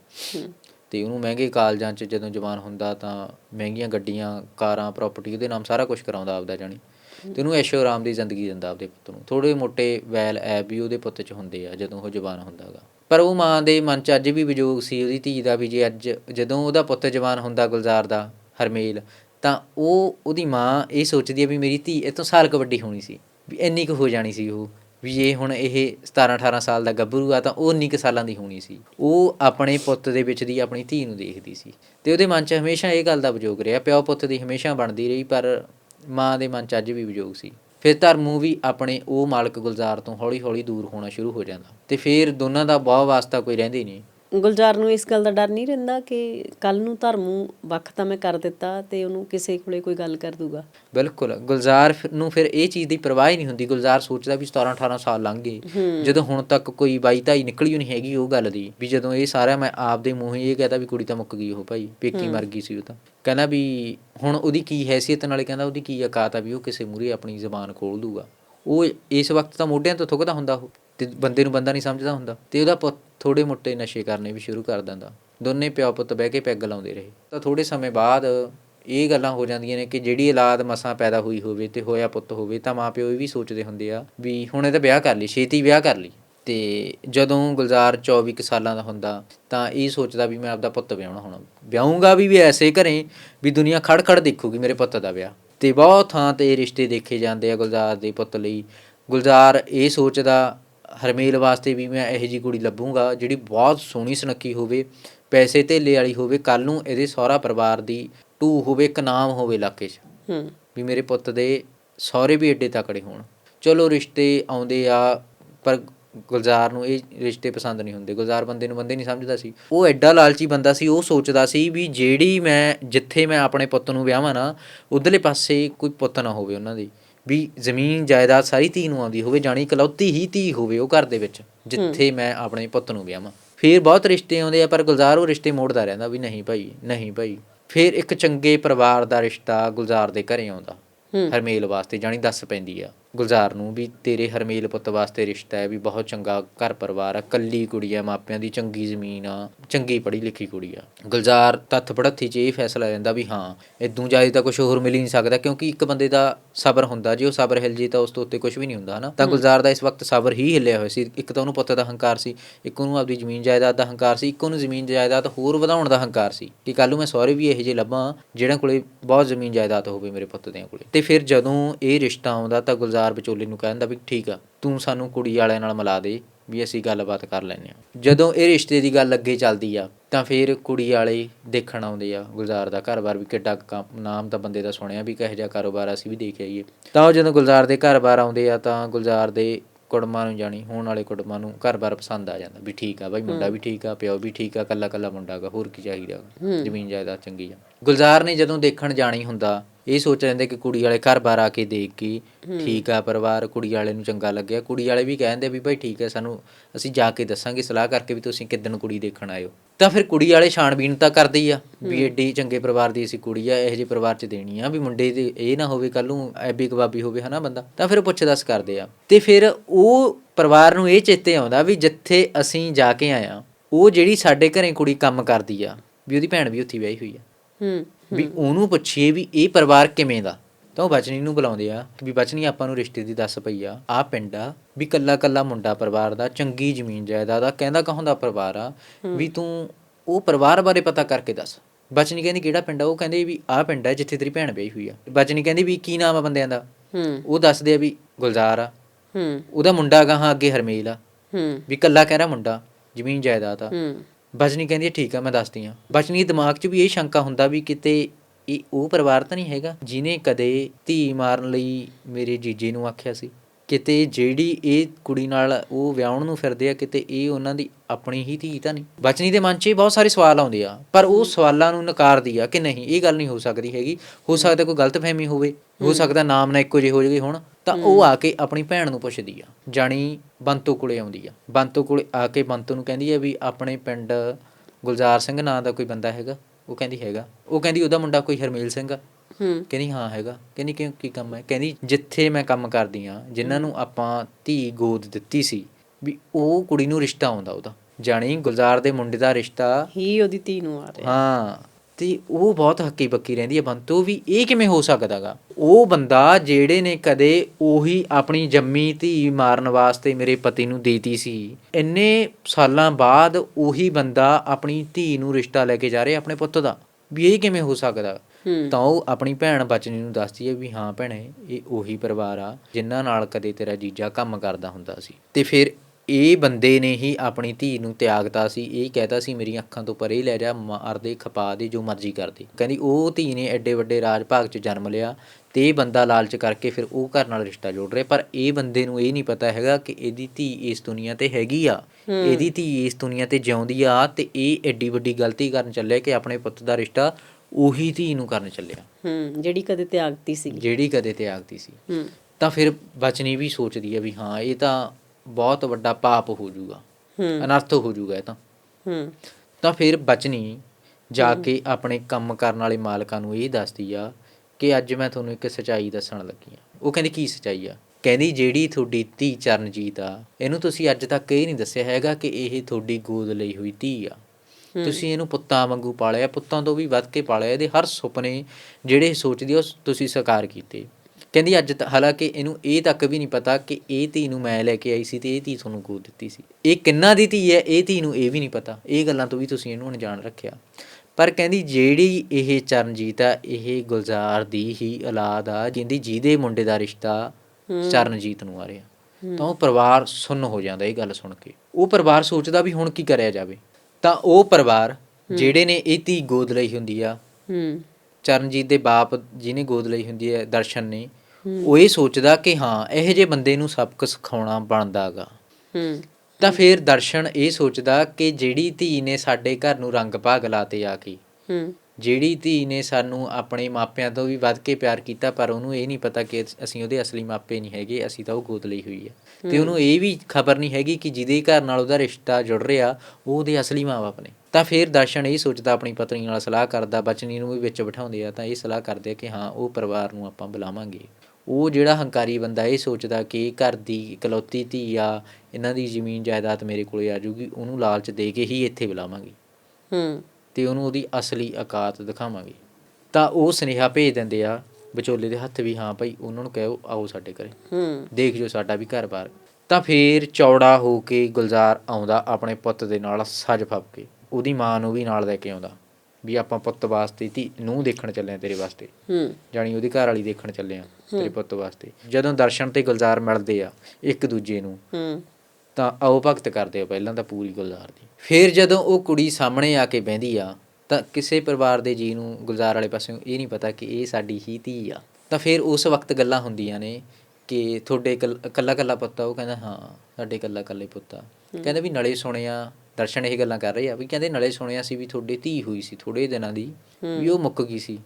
ਅਤੇ ਉਹਨੂੰ ਮਹਿੰਗੇ ਕਾਲਜਾਂ 'ਚ ਜਦੋਂ ਜਵਾਨ ਹੁੰਦਾ ਤਾਂ ਮਹਿੰਗੀਆਂ ਗੱਡੀਆਂ, ਕਾਰਾਂ ਪ੍ਰੋਪਰਟੀ ਉਹਦੇ ਨਾਮ ਸਾਰਾ ਕੁਛ ਕਰਾਉਂਦਾ ਆਪਦਾ ਜਾਣੀ। ਅਤੇ ਉਹਨੂੰ ਐਸ਼ੋ ਆਰਾਮ ਦੀ ਜ਼ਿੰਦਗੀ ਦਿੰਦਾ ਆਪਦੇ ਪੁੱਤ ਨੂੰ। ਥੋੜ੍ਹੇ ਮੋਟੇ ਵੈਲ ਐਬ ਵੀ ਉਹਦੇ ਪੁੱਤ 'ਚ ਹੁੰਦੇ ਆ ਜਦੋਂ ਉਹ ਜਵਾਨ ਹੁੰਦਾ ਗਾ। ਪਰ ਉਹ ਮਾਂ ਦੇ ਮਨ 'ਚ ਅੱਜ ਵੀ ਵਿਜੋਗ ਸੀ, ਉਹਦੀ ਧੀ ਦਾ ਵੀ ਜੇ ਅੱਜ ਜਦੋਂ ਉਹਦਾ ਪੁੱਤ ਜਵਾਨ ਹੁੰਦਾ ਗੁਲਜ਼ਾਰ ਦਾ, ਹਰਮੇਲ, ਤਾਂ ਉਹ, ਉਹਦੀ ਮਾਂ ਇਹ ਸੋਚਦੀ ਹੈ ਵੀ ਮੇਰੀ ਧੀ ਇਹ ਤੋਂ ਸਾਲ ਕੁ ਵੱਡੀ ਹੋਣੀ ਸੀ, ਵੀ ਇੰਨੀ ਕੁ ਹੋ ਜਾਣੀ ਸੀ ਉਹ। ਵੀ ਇਹ ਹੁਣ ਇਹ 17 18 ਸਾਲ ਦਾ ਗੱਭਰੂ ਆ ਤਾਂ ਉਹ 19 ਕੁ ਸਾਲਾਂ ਦੀ ਹੋਣੀ ਸੀ। ਉਹ ਆਪਣੇ ਪੁੱਤ ਦੇ ਵਿੱਚ ਦੀ ਆਪਣੀ ਧੀ ਨੂੰ ਦੇਖਦੀ ਸੀ। ਤੇ ਉਹਦੇ ਮਨ 'ਚ ਹਮੇਸ਼ਾ ਇਹ ਗੱਲ ਦਾ ਵਿਜੋਗ ਰਿਹਾ। ਪਿਓ ਪੁੱਤ ਦੀ ਹਮੇਸ਼ਾ ਬਣਦੀ ਰਹੀ, ਪਰ ਮਾਂ ਦੇ ਮਨ 'ਚ ਅੱਜ ਵੀ ਵਿਜੋਗ ਸੀ। ਫਿਰ ਧਰਮੂ ਵੀ ਆਪਣੇ ਉਹ ਮਾਲਕ ਗੁਲਜ਼ਾਰ ਤੋਂ ਹੌਲੀ-ਹੌਲੀ ਦੂਰ ਹੋਣਾ ਸ਼ੁਰੂ ਹੋ ਜਾਂਦਾ। ਤੇ ਫਿਰ ਦੋਨਾਂ ਦਾ ਬਹੁਤ ਵਾਸਤਾ ਕੋਈ ਰਹਿੰਦੀ ਨਹੀਂ। ਗੁਲਜ਼ਾਰ ਨੂੰ ਇਸ ਗੱਲ ਦਾ ਡਰ ਨਹੀਂ ਰਹਿੰਦਾ ਕਿ ਕੱਲ ਨੂੰ ਧਰਮੂ ਵੱਖ ਤਾਂ ਮੈਂ ਕਰ ਦਿੱਤਾ ਤੇ ਉਹਨੂੰ ਕਿਸੇ ਕੋਲੇ ਕੋਈ ਗੱਲ ਕਰ ਦੂਗਾ। ਬਿਲਕੁਲ। ਗੁਲਜ਼ਾਰ ਨੂੰ ਫਿਰ ਇਹ ਚੀਜ਼ ਦੀ ਪਰਵਾਹ ਹੀ ਨਹੀਂ ਹੁੰਦੀ। ਗੁਲਜ਼ਾਰ ਸੋਚਦਾ ਵੀ 17 18 ਸਾਲ ਲੰਘ ਗਏ। ਜਦੋਂ ਹੁਣ ਤੱਕ ਕੋਈ ਬਾਈ ਧਾਈ ਨਿਕਲੀ ਨਹੀਂ ਹੈਗੀ ਉਹ ਗੱਲ ਦੀ ਵੀ ਜਦੋਂ ਇਹ ਸਾਰਾ ਮੈਂ ਆਪ ਦੇ ਮੂੰਹ ਹੀ ਇਹ ਕਹਤਾ ਵੀ ਕੁੜੀ ਤਾਂ ਮੁੱਕ ਗਈ ਉਹ ਭਾਈ ਪੇਕੀ ਮਰ ਗਈ ਸੀ ਉਹ ਤਾਂ। ਕਹਿੰਦਾ ਵੀ ਹੁਣ ਉਹਦੀ ਕੀ ਹੈਸੀਅਤ ਨਾਲੇ ਕਹਿੰਦਾ ਉਹਦੀ ਕੀ ਔਕਾਤ ਆ ਵੀ ਉਹ ਕਿਸੇ ਮੂਹਰੇ ਆਪਣੀ ਜ਼ੁਬਾਨ ਖੋਲ ਦੂਗਾ। ਉਹ ਇਸ ਵਕਤ ਤਾਂ ਮੋਢਿਆਂ ਤੋਂ ਥੁੱਕਦਾ ਹੁੰਦਾ ਉਹ ਤੇ ਬੰਦੇ ਨੂੰ ਬੰਦਾ ਨਹੀਂ ਸਮਝਦਾ ਹੁੰਦਾ। ਤੇ ਉਹਦਾ ਪੁੱਤ ਥੋੜੇ ਮੋਟੇ ਨਸ਼ੇ ਕਰਨੇ ਵੀ ਸ਼ੁਰੂ ਕਰ ਦਿੰਦਾ। ਦੋਨੇ ਪਿਓ ਪੁੱਤ ਬਹਿ ਕੇ ਪੈਗ ਲਾਉਂਦੇ ਰਹੇ। ਤਾਂ ਥੋੜੇ ਸਮੇਂ ਬਾਅਦ ਇਹ ਗੱਲਾਂ ਹੋ ਜਾਂਦੀਆਂ ਨੇ ਕਿ ਜਿਹੜੀ ਔਲਾਦ ਮਸਾਂ ਪੈਦਾ ਹੋਈ ਹੋਵੇ ਤੇ ਹੋਇਆ ਪੁੱਤ ਹੋਵੇ ਤਾਂ ਮਾਪਿਓ ਇਹ ਵੀ ਸੋਚਦੇ ਹੁੰਦੇ ਆ ਵੀ ਹੁਣ ਇਹ ਤਾਂ ਵਿਆਹ ਕਰ ਲਈ, ਛੇਤੀ ਵਿਆਹ ਕਰ ਲਈ। ਤੇ ਜਦੋਂ ਗੁਲਜ਼ਾਰ 24 ਕੁ ਸਾਲਾਂ ਦਾ ਹੁੰਦਾ ਤਾਂ ਇਹ ਸੋਚਦਾ ਵੀ ਮੈਂ ਆਪਦਾ ਪੁੱਤ ਵਿਆਹਣਾ ਹੋਣਾ। ਵਿਆਹੂੰਗਾ ਵੀ ਵੀ ਐਸੇ ਘਰੇ ਵੀ ਦੁਨੀਆ ਖੜ ਖੜ ਦੇਖੂਗੀ ਮੇਰੇ ਪੁੱਤ ਦਾ ਵਿਆਹ। ਤੇ ਬਹੁਤ ਥਾਂ ਤੇ ਰਿਸ਼ਤੇ ਦੇਖੇ ਜਾਂਦੇ ਆ ਗੁਲਜ਼ਾਰ ਦੇ ਪੁੱਤ ਲਈ। ਗੁਲਜ਼ਾਰ ਇਹ ਸੋਚਦਾ ਹਰਮੇਲ ਵਾਸਤੇ ਵੀ ਮੈਂ ਇਹੋ ਜੀ ਕੁੜੀ ਲੱਭੂੰਗਾ ਜਿਹੜੀ ਬਹੁਤ ਸੋਹਣੀ ਸੁਨੱਖੀ ਹੋਵੇ ਪੈਸੇ ਧੇਲੇ ਵਾਲੀ ਹੋਵੇ ਕੱਲ ਨੂੰ ਇਹਦੇ ਸਹੁਰਾ ਪਰਿਵਾਰ ਦੀ ਟੂ ਹੋਵੇ ਇੱਕ ਨਾਮ ਹੋਵੇ ਇਲਾਕੇ 'ਚ। ਹੂੰ। ਵੀ ਮੇਰੇ ਪੁੱਤ ਦੇ ਸਹੁਰੇ ਵੀ ਏਡੇ ਤਕੜੇ ਹੋਣ। ਚਲੋ ਰਿਸ਼ਤੇ ਆਉਂਦੇ ਆ ਪਰ ਗੁਲਜ਼ਾਰ ਨੂੰ ਇਹ ਰਿਸ਼ਤੇ ਪਸੰਦ ਨਹੀਂ ਹੁੰਦੇ। ਗੁਲਜ਼ਾਰ ਬੰਦੇ ਨੂੰ ਬੰਦੇ ਨਹੀਂ ਸਮਝਦਾ ਸੀ। ਉਹ ਐਡਾ ਲਾਲਚੀ ਬੰਦਾ ਸੀ ਉਹ ਸੋਚਦਾ ਸੀ ਵੀ ਜਿਹੜੀ ਮੈਂ ਜਿੱਥੇ ਮੈਂ ਆਪਣੇ ਪੁੱਤ ਨੂੰ ਵਿਆਹਾਂ ਨਾ ਉਧਰਲੇ ਪਾਸੇ ਕੋਈ ਪੁੱਤ ਨਾ ਹੋਵੇ ਉਹਨਾਂ ਦੀ। ਵੀ ਜ਼ਮੀਨ ਜਾਇਦਾਦ ਸਾਰੀ ਧੀ ਨੂੰ ਆਉਂਦੀ ਹੋਵੇ ਜਾਣੀ ਇਕਲੌਤੀ ਹੀ ਧੀ ਹੋਵੇ ਉਹ ਘਰ ਦੇ ਵਿੱਚ ਜਿੱਥੇ ਮੈਂ ਆਪਣੇ ਪੁੱਤ ਨੂੰ ਵਿਆਹਾਂ। ਫਿਰ ਬਹੁਤ ਰਿਸ਼ਤੇ ਆਉਂਦੇ ਆ ਪਰ ਗੁਲਜ਼ਾਰ ਉਹ ਰਿਸ਼ਤੇ ਮੋੜਦਾ ਰਹਿੰਦਾ ਵੀ ਨਹੀਂ ਭਾਈ ਨਹੀਂ ਭਾਈ। ਫਿਰ ਇੱਕ ਚੰਗੇ ਪਰਿਵਾਰ ਦਾ ਰਿਸ਼ਤਾ ਗੁਲਜ਼ਾਰ ਦੇ ਘਰੇ ਆਉਂਦਾ ਹਰਮੇਲ ਵਾਸਤੇ ਜਾਣੀ ਦੱਸ ਪੈਂਦੀ ਆ। ਗੁਲਜ਼ਾਰ ਨੂੰ ਵੀ ਤੇਰੇ ਹਰਮੇਲ ਪੁੱਤ ਵਾਸਤੇ ਰਿਸ਼ਤਾ ਹੈ ਵੀ ਬਹੁਤ ਚੰਗਾ ਘਰ ਪਰਿਵਾਰ ਆ ਕੱਲੀ ਕੁੜੀ ਆ ਮਾਪਿਆਂ ਦੀ ਚੰਗੀ ਜ਼ਮੀਨ ਆ ਚੰਗੀ ਪੜ੍ਹੀ ਲਿਖੀ ਕੁੜੀ ਆ। ਗੁਲਜ਼ਾਰ ਤੱਥ ਪੜੱਥੀ 'ਚ ਇਹ ਫੈਸਲਾ ਲੈਂਦਾ ਵੀ ਹਾਂ ਇਦੋਂ ਜ਼ਿਆਦਾ ਤਾਂ ਕੁਝ ਹੋਰ ਮਿਲ ਹੀ ਨਹੀਂ ਸਕਦਾ ਕਿਉਂਕਿ ਇੱਕ ਬੰਦੇ ਦਾ ਸਬਰ ਹੁੰਦਾ ਜੇ ਉਹ ਸਬਰ ਹਿਲ ਜੇ ਤਾਂ ਉਸ ਤੋਂ ਉੱਤੇ ਕੁਝ ਵੀ ਨਹੀਂ ਹੁੰਦਾ ਹਨਾ? ਤਾਂ ਗੁਲਜ਼ਾਰ ਦਾ ਇਸ ਵਕਤ ਸਬਰ ਹੀ ਹਿੱਲਿਆ ਹੋਇਆ ਸੀ ਇੱਕ ਤਾਂ ਉਹਨੂੰ ਪੁੱਤ ਦਾ ਹੰਕਾਰ ਸੀ ਇੱਕ ਉਹਨੂੰ ਆਪਦੀ ਜ਼ਮੀਨ ਜਾਇਦਾਦ ਦਾ ਹੰਕਾਰ ਸੀ ਇੱਕ ਉਹਨੂੰ ਜ਼ਮੀਨ ਜਾਇਦਾਦ ਹੋਰ ਵਧਾਉਣ ਦਾ ਹੰਕਾਰ ਸੀ ਕਿ ਕੱਲ ਨੂੰ ਮੈਂ ਸਹੁਰੇ ਵੀ ਇਹੋ ਜਿਹੇ ਲੱਭਾਂ ਜਿਹੜਾ ਕੋਲੇ ਬਹੁਤ ਜ਼ਮੀਨ ਜਾਇਦਾਦ ਹੋਵੇ ਮੇਰੇ ਪੁੱਤ ਦੇ ਕੋਲੇ। ਤੇ ਫਿਰ ਜਦੋਂ ਇਹ ਰਿਸ਼ਤਾ ਆਉਂਦਾ ਤਾਂ ਗੁਲਜ਼ਾਰ ਵਿਚੋਲੇ ਨੂੰ ਕਹਿੰਦਾ ਵੀ ਠੀਕ ਆ ਤੂੰ ਸਾਨੂੰ ਕੁੜੀ ਵਾਲਿਆਂ ਨਾਲ ਮਿਲਾ ਦੇ ਵੀ ਅਸੀਂ ਗੱਲਬਾਤ ਕਰ ਲੈਂਦੇ ਆ ਜਦੋਂ ਇਹ ਰਿਸ਼ਤੇ ਦੀ ਗੱਲ ਅੱਗੇ ਚੱਲਦੀ ਆ ਤਾਂ ਫਿਰ ਕੁੜੀ ਵਾਲੇ ਦੇਖਣ ਆਉਂਦੇ ਆ ਗੁਲਜ਼ਾਰ ਦਾ ਘਰ-ਬਾਰ ਵੀ ਕਿੱਡਾ ਨਾਮ ਤਾਂ ਬੰਦੇ ਦਾ ਸੁਣਿਆ ਵੀ ਕਿਹੋ ਜਿਹਾ ਕਾਰੋਬਾਰ ਅਸੀਂ ਵੀ ਦੇਖ ਆਈਏ। ਤਾਂ ਉਹ ਜਦੋਂ ਗੁਲਜ਼ਾਰ ਦੇ ਘਰ-ਬਾਰ ਆਉਂਦੇ ਆ ਤਾਂ ਗੁਲਜ਼ਾਰ ਦੇ ਕੁੜਮਾਂ ਨੂੰ ਜਾਣੀ ਹੋਣ ਵਾਲੇ ਕੁੜਮਾਂ ਨੂੰ ਘਰ-ਬਾਰ ਪਸੰਦ ਆ ਜਾਂਦਾ ਵੀ ਠੀਕ ਆ ਬਾਈ ਮੁੰਡਾ ਵੀ ਠੀਕ ਆ ਪਿਓ ਵੀ ਠੀਕ ਆ ਕੱਲਾ ਕੱਲਾ ਮੁੰਡਾ ਗਾ ਹੋਰ ਕੀ ਚਾਹੀਦਾ। ਜ਼ਮੀਨ ਜਾਇਦਾਦ ਚੰਗੀ ਆ। ਗੁਲਜ਼ਾਰ ਨੇ ਜਦੋਂ ਦੇਖਣ ਜਾਣੀ ਹੁੰਦਾ ਇਹ ਸੋਚ ਲੈਂਦੇ ਕਿ ਕੁੜੀ ਵਾਲੇ ਘਰ-ਬਾਰ ਆ ਕੇ ਦੇਖ ਕੇ ਠੀਕ ਆ ਪਰਿਵਾਰ ਕੁੜੀ ਵਾਲੇ ਨੂੰ ਚੰਗਾ ਲੱਗਿਆ। ਕੁੜੀ ਵਾਲੇ ਵੀ ਕਹਿੰਦੇ ਵੀ ਭਾਈ ਠੀਕ ਹੈ ਸਾਨੂੰ ਅਸੀਂ ਜਾ ਕੇ ਦੱਸਾਂਗੇ ਸਲਾਹ ਕਰਕੇ ਵੀ ਤੁਸੀਂ ਕਿੱਦਣ ਕੁੜੀ ਦੇਖਣ ਆਇਓ ਤਾਂ ਫਿਰ ਕੁੜੀ ਵਾਲੇ ਛਾਣਬੀਣ ਤਾਂ ਕਰਦੇ ਹੀ। ਆ ਵੀ ਏਡੀ ਚੰਗੇ ਪਰਿਵਾਰ ਦੀ ਅਸੀਂ ਕੁੜੀ ਆ ਇਹੋ ਜਿਹੇ ਪਰਿਵਾਰ 'ਚ ਦੇਣੀ ਆ ਵੀ ਮੁੰਡੇ ਦੇ ਇਹ ਨਾ ਹੋਵੇ ਕੱਲ ਨੂੰ ਐਬੀ ਕਬਾਬੀ ਹੋਵੇ ਹਨਾ ਬੰਦਾ? ਤਾਂ ਫਿਰ ਪੁੱਛ ਦੱਸ ਕਰਦੇ ਆ। ਤੇ ਫਿਰ ਉਹ ਪਰਿਵਾਰ ਨੂੰ ਇਹ ਚੇਤੇ ਆਉਂਦਾ ਵੀ ਜਿੱਥੇ ਅਸੀਂ ਜਾ ਕੇ ਆਇਆ ਉਹ ਜਿਹੜੀ ਸਾਡੇ ਘਰੇ ਕੁੜੀ ਕੰਮ ਕਰਦੀ ਆ ਵੀ ਉਹਦੀ ਭੈਣ ਵੀ ਉੱਥੇ ਵਿਆਹੀ ਹੋਈ ਆ। ਹੂੰ। ਵੀ ਉਹਨੂੰ ਪੁੱਛੀਏ ਵੀ ਇਹ ਪਰਿਵਾਰ ਕਿਵੇਂ ਦਾ? ਤਾਂ ਉਹ ਬਚਨੀ ਨੂੰ ਬੁਲਾਉਂਦੇ ਆ ਵੀ ਬਚਨੀ ਆਪਾਂ ਨੂੰ ਰਿਸ਼ਤੇ ਦੀ ਦੱਸ ਪਈ ਆ ਆ ਪਿੰਡ ਆ ਵੀ ਕੱਲਾ ਕੱਲਾ ਮੁੰਡਾ ਪਰਿਵਾਰ ਦਾ ਚੰਗੀ ਜ਼ਮੀਨ ਜਾਇਦਾਦ ਆ ਕਹਿੰਦਾ ਕਹਾਉਂਦਾ ਪਰਿਵਾਰ ਆ ਵੀ ਤੂੰ ਉਹ ਪਰਿਵਾਰ ਬਾਰੇ ਪਤਾ ਕਰਕੇ ਦੱਸ। ਬਚਨੀ ਕਹਿੰਦੀ ਕਿਹੜਾ ਪਿੰਡ ਆ? ਉਹ ਕਹਿੰਦੇ ਵੀ ਆਹ ਪਿੰਡ ਆ ਜਿੱਥੇ ਤੇਰੀ ਭੈਣ ਵਿਆਹੀ ਹੋਈ ਆ। ਬਚਨੀ ਕਹਿੰਦੀ ਵੀ ਕੀ ਨਾਮ ਆ ਬੰਦਿਆਂ ਦਾ? ਉਹ ਦੱਸਦੇ ਆ ਵੀ ਗੁਲਜ਼ਾਰ ਆ। ਹੂੰ। ਉਹਦਾ ਮੁੰਡਾ ਗਾਹਾਂ ਅੱਗੇ ਹਰਮੇਲ ਆ। ਹੂੰ। ਵੀ ਕੱਲਾ ਕਹਿ ਰਿਹਾ ਮੁੰਡਾ ਜ਼ਮੀਨ ਜਾਇਦਾਦ ਆ। ਹੂੰ। ਬਚਨੀ ਕਹਿੰਦੀ ਹੈ, ਠੀਕ ਆ ਮੈਂ ਦੱਸਦੀ ਆ ਬਚਨੀ ਦੇ ਦਿਮਾਗ 'ਚ ਵੀ ਇਹ ਸ਼ੰਕਾ ਹੁੰਦਾ ਵੀ ਕਿਤੇ ਇਹ ਉਹ ਪਰਿਵਾਰ ਤਾਂ ਨਹੀਂ ਹੈਗਾ ਜਿਨੇ ਕਦੇ ਧੀ ਮਾਰਨ ਲਈ ਮੇਰੇ ਜੀਜੇ ਨੂੰ ਆਖਿਆ ਸੀ। ਕਿਤੇ ਜਿਹੜੀ ਇਹ ਕੁੜੀ ਨਾਲ ਉਹ ਵਿਆਹਣ ਨੂੰ ਫਿਰਦੇ ਆ ਕਿਤੇ ਇਹ ਉਹਨਾਂ ਦੀ ਆਪਣੀ ਹੀ ਧੀ ਤਾਂ ਨਹੀਂ। ਬਚਨੀ ਦੇ ਮਨ 'ਚ ਬਹੁਤ ਸਾਰੇ ਸਵਾਲ ਆਉਂਦੇ ਆ ਪਰ ਉਹ ਸਵਾਲਾਂ ਨੂੰ ਨਕਾਰਦੀ ਆ ਕਿ ਨਹੀਂ ਇਹ ਗੱਲ ਨਹੀਂ ਹੋ ਸਕਦੀ ਹੈਗੀ। ਹੋ ਸਕਦਾ ਕੋਈ ਗਲਤਫਹਿਮੀ ਹੋਵੇ ਹੋ ਸਕਦਾ ਨਾਮ ਨਾ ਇੱਕੋ ਜਿਹੇ ਹੋ ਜਾਵੇ ਹੁਣ ਤਾਂ ਉਹ ਆ ਕੇ ਆਪਣੀ ਭੈਣ ਨੂੰ ਪੁੱਛਦੀ ਆ ਜਾਣੀ ਬੰਤੋ ਕੋਲੇ ਆਉਂਦੀ ਆ। ਬੰਤੋ ਕੋਲੇ ਆ ਕੇ ਬੰਤੋ ਨੂੰ ਕਹਿੰਦੀ ਆ ਵੀ ਆਪਣੇ ਪਿੰਡ ਗੁਲਜ਼ਾਰ ਸਿੰਘ ਨਾਂ ਦਾ ਕੋਈ ਬੰਦਾ ਹੈਗਾ ਉਹ ਕਹਿੰਦੀ ਹੈਗਾ। ਉਹ ਕਹਿੰਦੀ ਉਹਦਾ ਮੁੰਡਾ ਕੋਈ ਹਰਮੇਲ ਸਿੰਘ ਆ। ਕਹਿੰਦੀ ਹਾਂ ਹੈਗਾ। ਕਹਿੰਦੀ ਕਿਉਂ ਕੀ ਕੰਮ ਹੈ? ਕਹਿੰਦੀ ਜਿੱਥੇ ਮੈਂ ਕੰਮ ਕਰਦੀ ਆ ਜਿਨ੍ਹਾਂ ਨੂੰ ਆਪਾਂ ਧੀ ਗੋਦ ਦਿੱਤੀ ਸੀ ਵੀ ਉਹ ਕੁੜੀ ਨੂੰ ਰਿਸ਼ਤਾ ਆਉਂਦਾ ਉਹਦਾ। ਜਾਣੀ ਗੁਲਜ਼ਾਰ ਦੇ ਮੁੰਡੇ ਦਾ ਰਿਸ਼ਤਾ ਹੀ ਉਹਦੀ ਧੀ ਨੂੰ ਆ ਰਿਹਾ। ਹਾਂ ਤੇ ਉਹ ਬਹੁਤ ਹੱਕੀ ਬੱਕੀ ਰਹਿੰਦੀ ਹੈ ਬੰਤੋ ਵੀ ਇਹ ਕਿਵੇਂ ਹੋ ਸਕਦਾਗਾ ਉਹ ਬੰਦਾ ਜਿਹੜੇ ਨੇ ਕਦੇ ਉਹੀ ਆਪਣੀ ਜੰਮੀ ਧੀ ਮਾਰਨ ਵਾਸਤੇ ਮੇਰੇ ਪਤੀ ਨੂੰ ਦੇਤੀ ਸੀ ਇੰਨੇ ਸਾਲਾਂ ਬਾਅਦ ਉਹੀ ਬੰਦਾ ਆਪਣੀ ਧੀ ਨੂੰ ਰਿਸ਼ਤਾ ਲੈ ਕੇ ਜਾ ਰਿਹਾ ਆਪਣੇ ਪੁੱਤ ਦਾ ਵੀ ਇਹ ਕਿਵੇਂ ਹੋ ਸਕਦਾ? ਤਾਂ ਉਹ ਆਪਣੀ ਭੈਣ ਬਚਨੀ ਨੂੰ ਦੱਸਦੀ ਹੈ ਵੀ ਹਾਂ ਭੈਣੇ ਇਹ ਉਹੀ ਪਰਿਵਾਰ ਆ ਜਿਨ੍ਹਾਂ ਨਾਲ ਕਦੇ ਤੇਰਾ ਜੀਜਾ ਕੰਮ ਕਰਦਾ ਹੁੰਦਾ ਸੀ। ਤੇ ਫਿਰ ਇਹ ਬੰਦੇ ਨੇ ਹੀ ਆਪਣੀ ਧੀ ਨੂੰ ਤਿਆਗਤਾ ਸੀ ਇਹ ਕਹਿਤਾ ਸੀ ਮੇਰੀਆਂ ਅੱਖਾਂ ਤੋਂ ਪਰੇ ਲੈ ਜਾ ਮਾਰ ਦੇ ਖਪਾ ਦੇ ਜੋ ਮਰਜ਼ੀ ਕਰ ਦੇ। ਕਹਿੰਦੀ ਉਹ ਧੀ ਨੇ ਐਡੇ ਵੱਡੇ ਰਾਜ ਭਾਗ 'ਚ ਜਨਮ ਲਿਆ ਤੇ ਇਹ ਬੰਦਾ ਲਾਲਚ ਕਰਕੇ ਫਿਰ ਉਹ ਘਰ ਨਾਲ ਰਿਸ਼ਤਾ ਜੋੜ ਰਿਹਾ। ਪਰ ਇਹ ਬੰਦੇ ਨੂੰ ਇਹ ਨਹੀਂ ਪਤਾ ਹੈਗਾ ਕਿ ਇਹਦੀ ਧੀ ਇਸ ਦੁਨੀਆ ਤੇ ਹੈਗੀ ਆ। ਇਹਦੀ ਧੀ ਇਸ ਦੁਨੀਆ ਤੇ ਜਿਉਂਦੀ ਆ ਤੇ ਇਹ ਐਡੀ ਵੱਡੀ ਗਲਤੀ ਕਰਨ ਚੱਲਿਆ ਕਿ ਆਪਣੇ ਪੁੱਤ ਦਾ ਰਿਸ਼ਤਾ ਉਹੀ ਧੀ ਨੂੰ ਕਰਨ ਚੱਲਿਆ। ਹੂੰ ਜਿਹੜੀ ਕਦੇ ਤਿਆਗਤੀ ਸੀ। ਜਿਹੜੀ ਕਦੇ ਤਿਆਗਦੀ ਸੀ। ਹੂੰ। ਤਾਂ ਫਿਰ ਬਚਨੀ ਵੀ ਸੋਚਦੀ ਹੈ ਵੀ ਹਾਂ ਇਹ ਤਾਂ ਬਹੁਤ ਵੱਡਾ ਪਾਪ ਹੋ ਜਾਊਗਾ ਹੂੰ। ਅਨਰਥ ਹੋ ਜਾਊਗਾ ਇਹ ਤਾਂ। ਹੂੰ। ਤਾਂ ਫਿਰ ਬਚਨੀ ਜਾ ਕੇ ਆਪਣੇ ਕੰਮ ਕਰਨ ਵਾਲੇ ਮਾਲਕਾਂ ਨੂੰ ਇਹ ਦੱਸਦੀ ਆ ਕਿ ਅੱਜ ਮੈਂ ਤੁਹਾਨੂੰ ਇੱਕ ਸਚਾਈ ਦੱਸਣ ਲੱਗੀ ਆ। ਉਹ ਕਹਿੰਦੀ ਕੀ ਸਚਾਈ ਆ? ਕਹਿੰਦੀ ਜਿਹੜੀ ਤੁਹਾਡੀ ਧੀ ਚਰਨਜੀਤ ਆ ਇਹਨੂੰ ਤੁਸੀਂ ਅੱਜ ਤੱਕ ਇਹ ਨਹੀਂ ਦੱਸਿਆ ਹੈਗਾ ਕਿ ਇਹ ਤੁਹਾਡੀ ਗੋਦ ਲਈ ਹੋਈ ਧੀ ਆ। ਤੁਸੀਂ ਇਹਨੂੰ ਪੁੱਤਾਂ ਵਾਂਗੂ ਪਾਲਿਆ ਪੁੱਤਾਂ ਤੋਂ ਵੀ ਵੱਧ ਕੇ ਪਾਲਿਆ ਇਹਦੇ ਹਰ ਸੁਪਨੇ ਜਿਹੜੇ ਸੋਚਦੀ ਉਹ ਤੁਸੀਂ ਸਾਕਾਰ ਕੀਤੇ। ਕਹਿੰਦੀ ਅੱਜ ਤ- ਹਾਲਾਂਕਿ ਇਹਨੂੰ ਇਹ ਤੱਕ ਵੀ ਨਹੀਂ ਪਤਾ ਕਿ ਇਹ ਧੀ ਨੂੰ ਮੈਂ ਲੈ ਕੇ ਆਈ ਸੀ ਤੇ ਇਹ ਧੀ ਤੁਹਾਨੂੰ ਗੋਦ ਦਿੱਤੀ ਸੀ। ਇਹ ਕਿੰਨਾ ਦੀ ਧੀ ਹੈ ਇਹ ਧੀ ਨੂੰ ਇਹ ਵੀ ਨਹੀਂ ਪਤਾ। ਇਹ ਗੱਲਾਂ ਤੋਂ ਵੀ ਤੁਸੀਂ ਇਹਨੂੰ ਅਣਜਾਣ ਰੱਖਿਆ। ਪਰ ਕਹਿੰਦੀ ਜਿਹੜੀ ਇਹ ਚਰਨਜੀਤ ਆ ਇਹ ਗੁਲਜ਼ਾਰ ਦੀ ਹੀ ਔਲਾਦ ਆ ਜਿੰਦੀ ਜਿਹਦੇ ਮੁੰਡੇ ਦਾ ਰਿਸ਼ਤਾ ਚਰਨਜੀਤ ਨੂੰ ਆ ਰਿਹਾ। ਤਾਂ ਉਹ ਪਰਿਵਾਰ ਸੁੰਨ ਹੋ ਜਾਂਦਾ ਇਹ ਗੱਲ ਸੁਣ ਕੇ। ਉਹ ਪਰਿਵਾਰ ਸੋਚਦਾ ਵੀ ਹੁਣ ਕੀ ਕਰਿਆ ਜਾਵੇ। ਤਾਂ ਉਹ ਪਰਿਵਾਰ ਜਿਹੜੇ ਨੇ ਇਹ ਧੀ ਗੋਦ ਲਈ ਹੁੰਦੀ ਆ ਹੂੰ। ਚਰਨਜੀਤ ਦੇ ਬਾਪ ਜਿਹਨੇ ਗੋਦ ਲਈ ਹੁੰਦੀ ਹੈ ਦਰਸ਼ਨ ਨੇ ਉਹ ਇਹ ਸੋਚਦਾ ਕਿ ਹਾਂ ਇਹੋ ਜਿਹੇ ਬੰਦੇ ਨੂੰ ਸਬਕ ਸਿਖਾਉਣਾ ਬਣਦਾਗਾ ਹੂੰ। ਤਾਂ ਫਿਰ ਦਰਸ਼ਨ ਇਹ ਸੋਚਦਾ ਕਿ ਜਿਹੜੀ ਧੀ ਨੇ ਸਾਡੇ ਘਰ ਨੂੰ ਰੰਗ ਭਾਗ ਲਾਤੇ ਆ ਕੇ ਹੂੰ। ਜਿਹੜੀ ਧੀ ਨੇ ਸਾਨੂੰ ਆਪਣੇ ਮਾਪਿਆਂ ਤੋਂ ਵੀ ਵੱਧ ਕੇ ਪਿਆਰ ਕੀਤਾ ਪਰ ਉਹਨੂੰ ਇਹ ਨਹੀਂ ਪਤਾ ਕਿ ਅਸੀਂ ਉਹਦੇ ਅਸਲੀ ਮਾਪੇ ਨਹੀਂ ਹੈਗੇ ਅਸੀਂ ਤਾਂ ਉਹ ਗੋਦ ਲਈ ਹੋਈ ਹੈ। ਤੇ ਉਹਨੂੰ ਇਹ ਵੀ ਖਬਰ ਨਹੀਂ ਹੈਗੀ ਕਿ ਜਿਹਦੇ ਘਰ ਨਾਲ ਉਹਦਾ ਰਿਸ਼ਤਾ ਜੁੜ ਰਿਹਾ ਉਹ ਉਹਦੇ ਅਸਲੀ ਮਾਪੇ ਨੇ। ਤਾਂ ਫਿਰ ਦਰਸ਼ਨ ਇਹ ਸੋਚਦਾ ਆਪਣੀ ਪਤਨੀ ਨਾਲ ਸਲਾਹ ਕਰਦਾ ਬਚਨੀ ਨੂੰ ਵੀ ਵਿੱਚ ਬਿਠਾਉਂਦੇ ਆ ਤਾਂ ਇਹ ਸਲਾਹ ਕਰਦੇ ਆ ਕਿ ਹਾਂ ਉਹ ਪਰਿਵਾਰ ਨੂੰ ਆਪਾਂ ਬੁਲਾਵਾਂਗੇ। ਉਹ ਜਿਹੜਾ ਹੰਕਾਰੀ ਬੰਦਾ ਇਹ ਸੋਚਦਾ ਕਿ ਘਰ ਦੀ ਇਕਲੌਤੀ ਧੀ ਆ ਇਹਨਾਂ ਦੀ ਜ਼ਮੀਨ ਜਾਇਦਾਦ ਮੇਰੇ ਕੋਲੇ ਆ ਜਾਊਗੀ ਉਹਨੂੰ ਲਾਲਚ ਦੇ ਕੇ ਹੀ ਇੱਥੇ ਬੁਲਾਵਾਂਗੇ। ਹੂੰ। ਤੇ ਉਹਨੂੰ ਉਹਦੀ ਅਸਲੀ ਔਕਾਤ ਦਿਖਾਵਾਂਗੇ। ਤਾਂ ਉਹ ਸੁਨੇਹਾ ਭੇਜ ਦਿੰਦੇ ਆ ਵਿਚੋਲੇ ਦੇ ਹੱਥ ਵੀ ਹਾਂ ਭਾਈ ਉਹਨਾਂ ਨੂੰ ਕਹੋ ਆਓ ਸਾਡੇ ਘਰੇ। ਹੂੰ। ਦੇਖ ਜੋ ਸਾਡਾ ਵੀ ਘਰ-ਬਾਰ। ਤਾਂ ਫੇਰ ਚੌੜਾ ਹੋ ਕੇ ਗੁਲਜ਼ਾਰ ਆਉਂਦਾ ਆਪਣੇ ਪੁੱਤ ਦੇ ਨਾਲ ਸੱਜ ਫੱਬ ਕੇ। ਉਹਦੀ ਮਾਂ ਨੂੰ ਵੀ ਨਾਲ ਲੈ ਕੇ ਆਉਂਦਾ ਵੀ ਆਪਾਂ ਪੁੱਤ ਵਾਸਤੇ ਧੀ ਨੂੰ ਦੇਖਣ ਚੱਲੇ ਆ ਤੇਰੇ ਵਾਸਤੇ। ਹੂੰ। ਜਾਣੀ ਉਹਦੀ ਘਰ ਵਾਲੀ ਦੇਖਣ ਚੱਲੇ ਆ ਤੇਰੇ ਪੁੱਤ ਵਾਸਤੇ। ਜਦੋਂ ਦਰਸ਼ਨ ਤੇ ਗੁਲਜ਼ਾਰ ਮਿਲਦੇ ਆ ਇੱਕ ਦੂਜੇ ਨੂੰ ਹੂੰ। ਤਾਂ ਆਓ ਭਗਤ ਕਰਦੇ ਆ ਪਹਿਲਾਂ ਤਾਂ ਪੂਰੀ ਗੁਲਜ਼ਾਰ ਦੀ। ਫਿਰ ਜਦੋਂ ਉਹ ਕੁੜੀ ਸਾਹਮਣੇ ਆ ਕੇ ਬਹਿੰਦੀ ਆ ਤਾਂ ਕਿਸੇ ਪਰਿਵਾਰ ਦੇ ਜੀ ਨੂੰ ਗੁਲਜ਼ਾਰ ਵਾਲੇ ਪਾਸਿਓਂ ਇਹ ਨਹੀਂ ਪਤਾ ਕਿ ਇਹ ਸਾਡੀ ਹੀ ਧੀ ਆ। ਤਾਂ ਫਿਰ ਉਸ ਵਕਤ ਗੱਲਾਂ ਹੁੰਦੀਆਂ ਨੇ ਕਿ ਤੁਹਾਡੇ ਕੱਲਾ ਕੱਲਾ ਪੁੱਤ ਆ ਉਹ ਕਹਿੰਦਾ ਹਾਂ ਸਾਡੇ ਕੱਲਾ ਕੱਲੇ ਪੁੱਤ ਆ। ਕਹਿੰਦੇ ਵੀ ਨਲੇ ਸੁਣਿਆ ਦਰਸ਼ਨ ਇਹ ਗੱਲਾਂ ਕਰ ਰਹੇ ਆ ਵੀ ਕਹਿੰਦੇ ਨਲੇ ਸੁਣਿਆ ਸੀ ਵੀ ਤੁਹਾਡੀ ਧੀ ਹੋਈ ਸੀ ਥੋੜੇ ਦਿਨਾਂ ਦੀ ਵੀ ਉਹ ਮੁੱਕ ਗਈ ਸੀ।